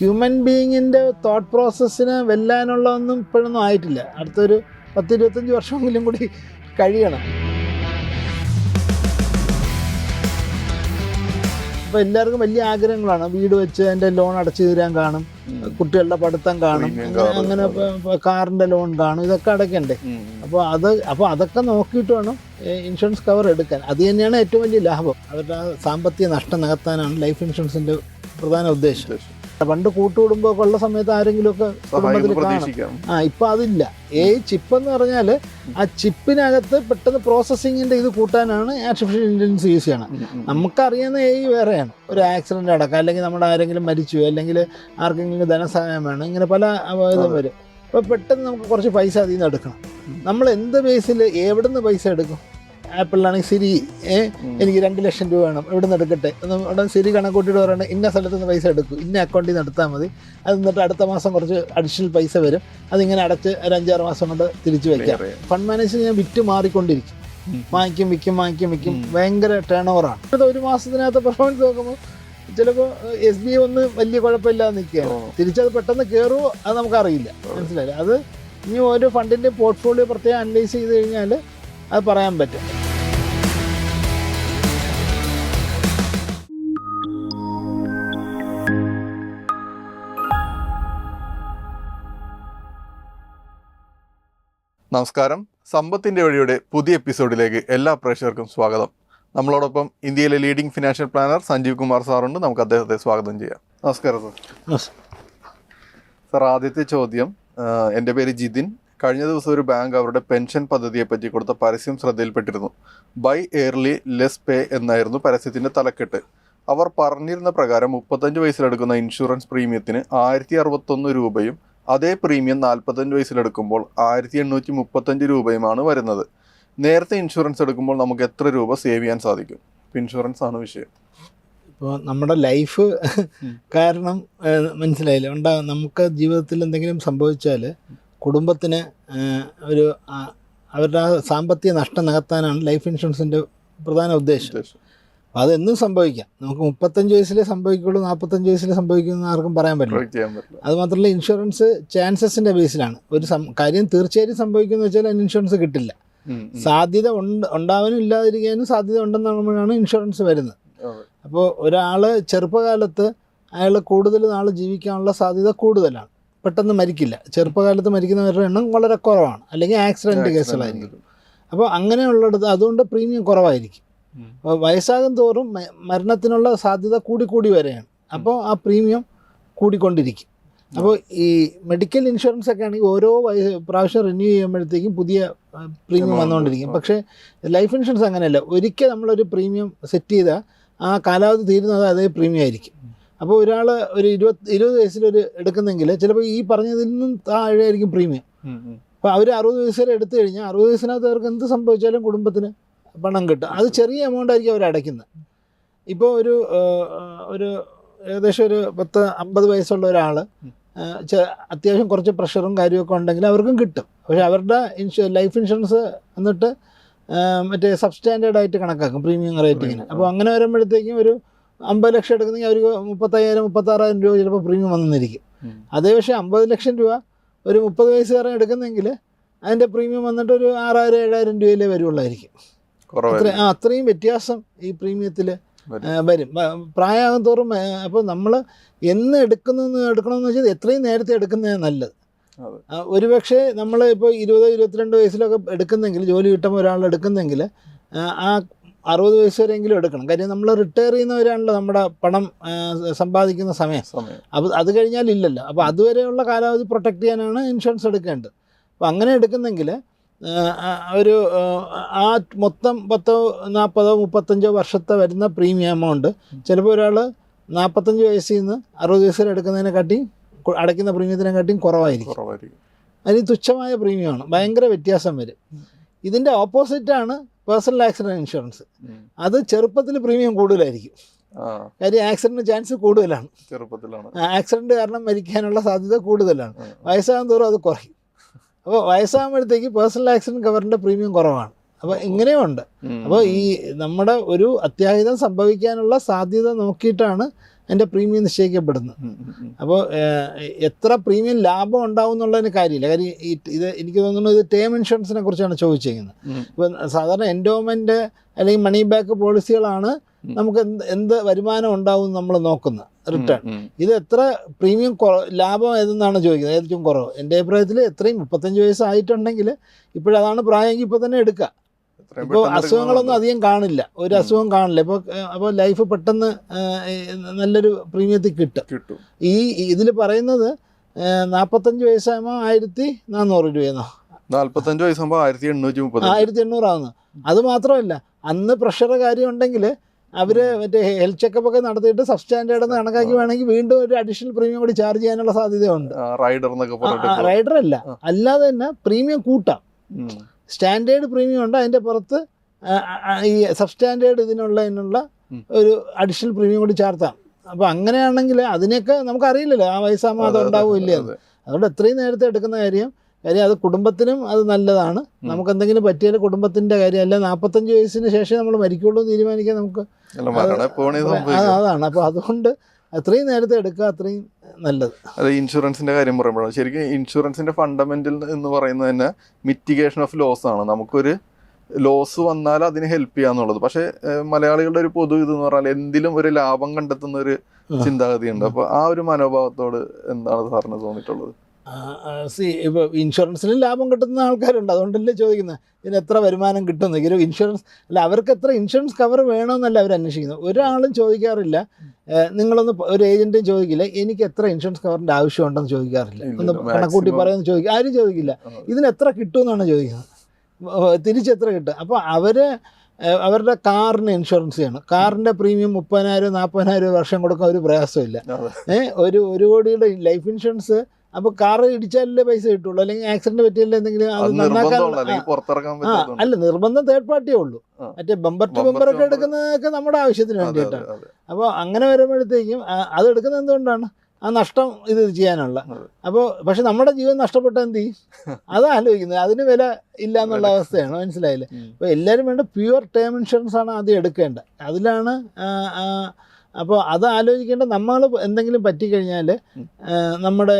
Human ബീയിങ്ങിന്റെ thought പ്രോസസ്സിനെ വെല്ലാനുള്ള ഒന്നും ഇപ്പോഴൊന്നും ആയിട്ടില്ല. അടുത്തൊരു പത്ത് ഇരുപത്തഞ്ച് വർഷമെങ്കിലും കൂടി കഴിയണം. അപ്പോൾ എല്ലാവർക്കും വലിയ ആഗ്രഹങ്ങളാണ്. വീട് വെച്ച് അതിന്റെ ലോൺ അടച്ചു തീരാൻ കാണും. കുട്ടികളുടെ പഠിത്തം കാണും. അങ്ങനെ- കാറിന്റെ ലോൺ കാണും. ഇതൊക്കെ അടയ്ക്കണ്ടേ? അപ്പോൾ അത് അപ്പോൾ അതൊക്കെ നോക്കിയിട്ട് വേണം ഇൻഷുറൻസ് കവർ എടുക്കാൻ. അത് തന്നെയാണ് ഏറ്റവും വലിയ ലാഭം. അവരുടെ സാമ്പത്തിക നഷ്ടം നികത്താനാണ് ലൈഫ് ഇൻഷുറൻസിന്റെ പ്രധാന ഉദ്ദേശം. പണ്ട് കൂട്ടുകുടുംബമൊക്കെ ഉള്ള സമയത്ത് ആരെങ്കിലുമൊക്കെ ഒക്കെ കുടുംബത്തിൽ കാണും. ആ ഇപ്പം അതില്ല. ഏ ചിപ്പ് എന്ന് പറഞ്ഞാൽ ആ ചിപ്പിനകത്ത് പെട്ടെന്ന് പ്രോസസ്സിങ്ങിന്റെ ഇത് കൂട്ടാനാണ് ആർട്ടിഫിഷ്യൽ ഇന്റലിജൻസ് യൂസ് ചെയ്യണം. നമുക്കറിയുന്ന ഏ വേറെയാണ്. ഒരു ആക്സിഡന്റ് അടക്കം അല്ലെങ്കിൽ നമ്മുടെ ആരെങ്കിലും മരിച്ചു അല്ലെങ്കിൽ ആർക്കെങ്കിലും ധനസഹായം വേണം. ഇങ്ങനെ പല ഇതും വരും. അപ്പോൾ പെട്ടെന്ന് നമുക്ക് കുറച്ച് പൈസ അതിൽ നിന്ന് എടുക്കണം. നമ്മൾ എന്ത് ബേസിൽ എവിടെ നിന്ന് പൈസ എടുക്കും? ആപ്പിളിലാണെങ്കിൽ സിരി. എനിക്ക് രണ്ട് ലക്ഷം രൂപ വേണം. എവിടെ നിന്ന് എടുക്കട്ടെ ഉടൻ സിരി കണക്കൂട്ടിയിട്ട് പറയണ ഇന്ന സ്ഥലത്ത് നിന്ന് പൈസ എടുക്കും. ഇന്ന അക്കൗണ്ടിൽ നിന്ന് എടുത്താൽ മതി. അത് എന്നിട്ട് അടുത്ത മാസം കുറച്ച് അഡീഷണൽ പൈസ വരും. അതിങ്ങനെ അടച്ച് ഒരു അഞ്ചാറ് മാസം കൊണ്ട് തിരിച്ചു വയ്ക്കാം. ഫണ്ട് മാനേജർ ഞാൻ വിറ്റ് മാറിക്കൊണ്ടിരിക്കും. വാങ്ങിക്കും വിൽക്കും വാങ്ങിക്കും വിൽക്കും. ഭയങ്കര ടേൺ ഓവറാണ് അടുത്ത ഒരു മാസത്തിനകത്ത് പെർഫോമൻസ് നോക്കുമ്പോൾ ചിലപ്പോൾ എസ് ബി ഐ ഒന്ന് വലിയ കുഴപ്പമില്ലാതെ നിൽക്കുകയാണ്. തിരിച്ചത് പെട്ടെന്ന് കയറുമോ അത് നമുക്കറിയില്ല. മനസ്സിലായില്ല? അത് ഇനി ഓരോ ഫണ്ടിന്റെ പോർട്ട്ഫോളിയോ പ്രത്യേകം അനലൈസ് ചെയ്ത് കഴിഞ്ഞാൽ അത് പറയാൻ പറ്റും. നമസ്കാരം. സമ്പത്തിന്റെ വഴിയുടെ പുതിയ എപ്പിസോഡിലേക്ക് എല്ലാ പ്രേക്ഷകർക്കും സ്വാഗതം. നമ്മളോടൊപ്പം ഇന്ത്യയിലെ leading financial planner Sanjeev Kumar സാറുണ്ട് നമുക്ക് അദ്ദേഹത്തെ സ്വാഗതം ചെയ്യാം. നമസ്കാരം സാർ സാർ ആദ്യത്തെ ചോദ്യം എന്റെ പേര് ജിതിൻ. കഴിഞ്ഞ ദിവസം ഒരു ബാങ്ക് അവരുടെ പെൻഷൻ പദ്ധതിയെപ്പറ്റി കൊടുത്ത പരസ്യം ശ്രദ്ധയിൽപ്പെട്ടിരുന്നു. ബൈ എയർലി ലെസ് പേ എന്നായിരുന്നു പരസ്യത്തിന്റെ തലക്കെട്ട്. അവർ പറഞ്ഞിരുന്ന പ്രകാരം മുപ്പത്തഞ്ച് വയസ്സിലെടുക്കുന്ന ഇൻഷുറൻസ് പ്രീമിയത്തിന് ആയിരത്തി അറുപത്തൊന്ന് രൂപയും അതേ പ്രീമിയം നാൽപ്പത്തഞ്ച് വയസ്സിലെടുക്കുമ്പോൾ ആയിരത്തി എണ്ണൂറ്റി മുപ്പത്തഞ്ച് രൂപയുമാണ് വരുന്നത്. നേരത്തെ ഇൻഷുറൻസ് എടുക്കുമ്പോൾ നമുക്ക് എത്ര രൂപ സേവ് ചെയ്യാൻ സാധിക്കും? ഇൻഷുറൻസ് ആണ് വിഷയം. ഇപ്പോൾ നമ്മുടെ ലൈഫ് കാരണം മനസ്സിലായില്ല? ഉണ്ടാകും നമുക്ക് ജീവിതത്തിൽ എന്തെങ്കിലും സംഭവിച്ചാൽ കുടുംബത്തിന് ഒരു അവരുടെ ആ സാമ്പത്തിക നഷ്ടം നികത്താനാണ് ലൈഫ് ഇൻഷുറൻസിന്റെ പ്രധാന ഉദ്ദേശം. അപ്പോൾ അതെന്നും സംഭവിക്കാം. നമുക്ക് മുപ്പത്തഞ്ച് വയസ്സിലേ സംഭവിക്കുള്ളൂ നാൽപ്പത്തഞ്ച് വയസ്സിലേ സംഭവിക്കുമെന്ന് ആർക്കും പറയാൻ പറ്റില്ല. അതുമാത്രമല്ല അത് മാത്രമല്ല ഇൻഷുറൻസ് ചാൻസസിന്റെ ബേസിലാണ്. ഒരു കാര്യം തീർച്ചയായും സംഭവിക്കുന്നത് വെച്ചാൽ അതിന് ഇൻഷുറൻസ് കിട്ടില്ല. സാധ്യത ഉണ്ട് ഉണ്ടാവാനും ഇല്ലാതിരിക്കാനും സാധ്യത ഉണ്ടെന്നാണ് ഇൻഷുറൻസ് വരുന്നത്. അപ്പോൾ ഒരാൾ ചെറുപ്പകാലത്ത് അയാൾ കൂടുതൽ നാൾ ജീവിക്കാനുള്ള സാധ്യത കൂടുതലാണ്. പെട്ടെന്ന് മരിക്കില്ല. ചെറുപ്പകാലത്ത് മരിക്കുന്നവരുടെ എണ്ണം വളരെ കുറവാണ്. അല്ലെങ്കിൽ ആക്സിഡന്റ് കേസുകളായിരിക്കും. അപ്പോൾ അങ്ങനെയുള്ളിടത്ത് അതുകൊണ്ട് പ്രീമിയം കുറവായിരിക്കും. അപ്പോൾ വയസ്സാകും തോറും മരണത്തിനുള്ള സാധ്യത കൂടി കൂടി വരെയാണ്. അപ്പോൾ ആ പ്രീമിയം കൂടിക്കൊണ്ടിരിക്കും. അപ്പോൾ ഈ മെഡിക്കൽ ഇൻഷുറൻസ് ഒക്കെ ആണെങ്കിൽ ഓരോ വയസ്സ് പ്രാവശ്യം റിന്യൂ ചെയ്യുമ്പോഴത്തേക്കും പുതിയ പ്രീമിയം വന്നുകൊണ്ടിരിക്കും. പക്ഷേ ലൈഫ് ഇൻഷുറൻസ് അങ്ങനെയല്ല. ഒരിക്കൽ നമ്മളൊരു പ്രീമിയം സെറ്റ് ചെയ്താൽ ആ കാലാവധി തീരുന്നത് അതേ പ്രീമിയം ആയിരിക്കും. അപ്പോൾ ഒരാൾ ഒരു ഇരുപത് ഇരുപത് വയസ്സിലൊരു എടുക്കുന്നെങ്കിൽ ചിലപ്പോൾ ഈ പറഞ്ഞതിൽ നിന്നും താഴെ ആയിരിക്കും പ്രീമിയം. അപ്പോൾ അവർ അറുപത് വയസ്സ് വരെ എടുത്തു കഴിഞ്ഞാൽ അറുപത് വയസ്സിനകത്ത് അവർക്ക് എന്ത് സംഭവിച്ചാലും കുടുംബത്തിന് പണം കിട്ടും. അത് ചെറിയ എമൗണ്ട് ആയിരിക്കും അവർ അടയ്ക്കുന്നത്. ഇപ്പോൾ ഒരു ഒരു ഏകദേശം ഒരു പത്ത് അമ്പത് വയസ്സുള്ള ഒരാൾ അത്യാവശ്യം കുറച്ച് പ്രഷറും കാര്യമൊക്കെ ഉണ്ടെങ്കിൽ അവർക്കും കിട്ടും. പക്ഷേ അവരുടെ ഇൻഷു ലൈഫ് ഇൻഷുറൻസ് എന്നിട്ട് മറ്റേ സബ്സ്റ്റാൻഡേർഡ് ആയിട്ട് കണക്കാക്കും പ്രീമിയം റേറ്റിങ്ങിന് അപ്പോൾ അങ്ങനെ വരുമ്പോഴത്തേക്കും ഒരു അമ്പത് ലക്ഷം എടുക്കുന്നെങ്കിൽ അവർക്ക് മുപ്പത്തയ്യായിരം മുപ്പത്താറായിരം രൂപ ചിലപ്പോൾ പ്രീമിയം വന്നിരിക്കും. അതേ പക്ഷേ അമ്പത് ലക്ഷം രൂപ ഒരു മുപ്പത് വയസ്സുകാരൻ എടുക്കുന്നെങ്കിൽ അതിന്റെ പ്രീമിയം വന്നിട്ട് ഒരു ആറായിരം ഏഴായിരം രൂപയിലേ വരുള്ളായിരിക്കും അത്ര ആ അത്രയും വ്യത്യാസം ഈ പ്രീമിയത്തിൽ വരും. പ്രായം പ്രായമാകും തോറും അപ്പോൾ നമ്മൾ എന്ന് എടുക്കുന്നു എടുക്കണമെന്ന് വെച്ചാൽ എത്രയും നേരത്തെ എടുക്കുന്നതാണ് നല്ലത്. ഒരുപക്ഷെ നമ്മൾ ഇപ്പോൾ ഇരുപതോ ഇരുപത്തിരണ്ട് വയസ്സിലൊക്കെ എടുക്കുന്നെങ്കിൽ ജോലി കിട്ടുമ്പോൾ ഒരാൾ എടുക്കുന്നെങ്കിൽ ആ അറുപത് വയസ്സ് വരെയെങ്കിലും എടുക്കണം. കാര്യം നമ്മൾ റിട്ടയർ ചെയ്യുന്നവരാണല്ലോ നമ്മുടെ പണം സമ്പാദിക്കുന്ന സമയം. അപ്പോൾ അത് കഴിഞ്ഞാൽ ഇല്ലല്ലോ. അപ്പോൾ അതുവരെയുള്ള കാലാവധി പ്രൊട്ടക്ട് ചെയ്യാനാണ് ഇൻഷുറൻസ് എടുക്കേണ്ടത്. അപ്പോൾ അങ്ങനെ എടുക്കുന്നെങ്കിൽ ഒരു ആ, മൊത്തം പത്തോ നാൽപ്പതോ മുപ്പത്തഞ്ചോ വർഷത്തെ വരുന്ന പ്രീമിയം എമൗണ്ട് ചിലപ്പോൾ ഒരാൾ നാൽപ്പത്തഞ്ച് വയസ്സിൽ നിന്ന് അറുപത് വയസ്സ് വരെ എടുക്കുന്നതിനെക്കാട്ടിയും കൊ- അടയ്ക്കുന്ന പ്രീമിയത്തിനെക്കാട്ടിയും കുറവായിരിക്കും. കുറവായിരിക്കും. അതിന് തുച്ഛമായ പ്രീമിയമാണ് ഭയങ്കര വ്യത്യാസം വരും. ഇതിന്റെ ഓപ്പോസിറ്റാണ് പേഴ്സണൽ ആക്സിഡന്റ് ഇൻഷുറൻസ്. അത് ചെറുപ്പത്തിൽ പ്രീമിയം കൂടുതലായിരിക്കും. കാര്യം ആക്സിഡന്റ് ചാൻസ് കൂടുതലാണ്. ചെറുപ്പത്തിലാണ്. ആക്സിഡന്റ് കാരണം മരിക്കാനുള്ള സാധ്യത കൂടുതലാണ്. വയസ്സാകും തോറും അത് കുറയും. അപ്പോൾ വയസ്സാകുമ്പോഴത്തേക്ക് പേഴ്സണൽ ആക്സിഡന്റ് കവറിന്റെ പ്രീമിയം കുറവാണ്. അപ്പോൾ ഇങ്ങനെയുണ്ട്. അപ്പോൾ ഈ നമ്മുടെ ഒരു അത്യാഹിതം സംഭവിക്കാനുള്ള സാധ്യത നോക്കിയിട്ടാണ് എന്റെ പ്രീമിയം നിശ്ചയിക്കപ്പെടുന്നു. അപ്പോൾ എത്ര പ്രീമിയം ലാഭം ഉണ്ടാവും എന്നുള്ളതിന് കാര്യമില്ല. കാര്യം ഇത് എനിക്ക് തോന്നുന്നു ഇത് ടേം ഇൻഷുറൻസിനെ കുറിച്ചാണ് ചോദിച്ചിരിക്കുന്നത്. ഇപ്പം സാധാരണ എൻഡോമെന്റ് അല്ലെങ്കിൽ മണി ബാക്ക് പോളിസികളാണ് നമുക്ക് എന്ത് എന്ത് വരുമാനം ഉണ്ടാവും നമ്മൾ നോക്കുന്നത്. റിട്ടേൺ. ഇത് എത്ര പ്രീമിയം ലാഭം ഏതെന്നാണ് ചോദിക്കുന്നത്. ഏറ്റവും കുറവ്. എന്റെ അഭിപ്രായത്തിൽ എത്രയും മുപ്പത്തഞ്ച് വയസ്സായിട്ടുണ്ടെങ്കിൽ ഇപ്പോഴതാണ് പ്രായമെങ്കിൽ ഇപ്പോൾ തന്നെ എടുക്കുക. ഇപ്പോൾ അസുഖങ്ങളൊന്നും അധികം കാണില്ല. ഒരു. അസുഖം കാണില്ല. ഇപ്പോൾ അപ്പോൾ ലൈഫ് പെട്ടെന്ന് നല്ലൊരു പ്രീമിയത്തിൽ കിട്ടും. കിട്ടും. ഈ ഇതിൽ പറയുന്നത് നാൽപ്പത്തഞ്ച് വയസ്സാകുമ്പോൾ ആയിരത്തി നാനൂറ് രൂപയെന്നോ? നാൽപ്പത്തഞ്ച് വയസ്സാകുമ്പോൾ ആയിരത്തി എണ്ണൂറ്റി മുപ്പത് ആയിരത്തി എണ്ണൂറാവുന്നു അത് മാത്രമല്ല അന്ന് പ്രഷർ കാര്യം ഉണ്ടെങ്കിൽ അവർ മറ്റേ ഹെൽത്ത് ചെക്കപ്പ് ഒക്കെ നടത്തിയിട്ട് സബ് സ്റ്റാൻഡേർഡ് എന്ന് കണക്കാക്കി വേണമെങ്കിൽ വീണ്ടും ഒരു അഡീഷണൽ പ്രീമിയം കൂടി ചാർജ് ചെയ്യാനുള്ള സാധ്യതയുണ്ട്. റൈഡർ എന്നൊക്കെ റൈഡർ അല്ല അല്ലാതെ തന്നെ പ്രീമിയം കൂട്ടാം. സ്റ്റാൻഡേർഡ് പ്രീമിയം ഉണ്ട്. അതിന്റെ പുറത്ത് ഈ സബ് സ്റ്റാൻഡേർഡ് ഇതിനുള്ള ഇതിനുള്ള. ഒരു അഡീഷണൽ പ്രീമിയം കൂടി ചേർത്താം. അപ്പോൾ അങ്ങനെയാണെങ്കിൽ അതിനൊക്കെ നമുക്കറിയില്ലല്ലോ. ആ വയസ്സാകുമ്പോൾ അത് അതെ, അതെ, ഉണ്ടാവും ഇല്ല അതുകൊണ്ട് എത്രയും നേരത്തെ എടുക്കുന്ന കാര്യം കാര്യം അത് കുടുംബത്തിനും അത് നല്ലതാണ്. നമുക്ക് എന്തെങ്കിലും പറ്റിയാൽ കുടുംബത്തിന്റെ കാര്യം അല്ല നാൽപ്പത്തഞ്ച് വയസ്സിന് ശേഷം നമ്മൾ മരിക്കുള്ളൂ തീരുമാനിക്കാൻ നമുക്ക് അതാണ്. അപ്പോൾ അതുകൊണ്ട് അത്രയും നേരത്തെ എടുക്കുക അത്രയും നല്ലത്. അത് ഇൻഷുറൻസിന്റെ കാര്യം പറയുമ്പോഴാണ്. ശരിക്കും ഇൻഷുറൻസിന്റെ ഫണ്ടമെന്റൽ എന്ന് പറയുന്നത് തന്നെ മിറ്റിഗേഷൻ ഓഫ് ലോസ് ആണ്. നമുക്കൊരു ലോസ് വന്നാൽ അതിന് ഹെൽപ്പ് ചെയ്യാന്നുള്ളത് പക്ഷേ മലയാളികളുടെ ഒരു പൊതു ഇത് എന്ന് പറഞ്ഞാൽ എന്തിലും ഒരു ലാഭം കണ്ടെത്തുന്ന ഒരു. ചിന്താഗതിയുണ്ട്. അപ്പൊ ആ ഒരു മനോഭാവത്തോട് എന്താണ് സാറിന് തോന്നിയിട്ടുള്ളത്? സി ഇപ്പോൾ ഇൻഷുറൻസിൽ ലാഭം കിട്ടുന്ന ആൾക്കാരുണ്ട്. അതുകൊണ്ടല്ലേ ചോദിക്കുന്നത് ഇതിന് എത്ര വരുമാനം കിട്ടുന്നു ഒരു ഇൻഷുറൻസ് അല്ല അവർക്ക് എത്ര ഇൻഷുറൻസ് കവർ വേണമെന്നല്ല അവർ അന്വേഷിക്കുന്നത് ഒരാളും ചോദിക്കാറില്ല. നിങ്ങളൊന്ന് ഒരു ഏജന്റും ചോദിക്കില്ല. എനിക്ക് എത്ര ഇൻഷുറൻസ് കവറിന്റെ ആവശ്യമുണ്ടെന്ന് ചോദിക്കാറില്ല. ഒന്ന് കണക്കൂട്ടി പറയുമെന്ന് ചോദിക്കുക ആരും ചോദിക്കില്ല. ഇതിന് എത്ര കിട്ടുമെന്നാണ് ചോദിക്കുന്നത്. തിരിച്ചെത്ര കിട്ടും? അപ്പോൾ അവർ അവരുടെ കാറിന് ഇൻഷുറൻസ് ചെയ്യണം. കാറിന്റെ പ്രീമിയം മുപ്പതിനായിരം നാൽപ്പതിനായിരം വർഷം കൊടുക്കാൻ ഒരു പ്രയാസമില്ല ഏഹ് ഒരു ഒരു കോടിയുടെ ലൈഫ് ഇൻഷുറൻസ് അപ്പോൾ കാറ് ഇടിച്ചാലല്ലേ പൈസ കിട്ടുള്ളൂ അല്ലെങ്കിൽ ആക്സിഡന്റ് പറ്റിയല്ലേ എന്തെങ്കിലും അത് നന്നാക്കാൻ. അല്ല നിർബന്ധം തേർഡ് പാർട്ടിയേ ഉള്ളൂ. മറ്റേ ബമ്പർ ടു ബമ്പർ ഒക്കെ. എടുക്കുന്നതൊക്കെ നമ്മുടെ ആവശ്യത്തിന് വേണ്ടിയിട്ടാണ്. അപ്പോൾ അങ്ങനെ വരുമ്പോഴത്തേക്കും അത് എടുക്കുന്നത് എന്തുകൊണ്ടാണ് ആ നഷ്ടം ഇത് ചെയ്യാനുള്ള. അപ്പോൾ പക്ഷെ നമ്മുടെ ജീവൻ നഷ്ടപ്പെട്ട എന്ത് ചെയ്യും അത് ആലോചിക്കുന്നത് അതിന് വില ഇല്ല എന്നുള്ള അവസ്ഥയാണ് മനസ്സിലായില്ലേ. അപ്പോൾ എല്ലാവരും വേണ്ട പ്യുവർ ടേം ഇൻഷുറൻസ് ആണ് ആദ്യം എടുക്കേണ്ടത് അതിലാണ് അപ്പോൾ അത് ആലോചിക്കേണ്ട നമ്മൾ എന്തെങ്കിലും പറ്റിക്കഴിഞ്ഞാൽ നമ്മുടെ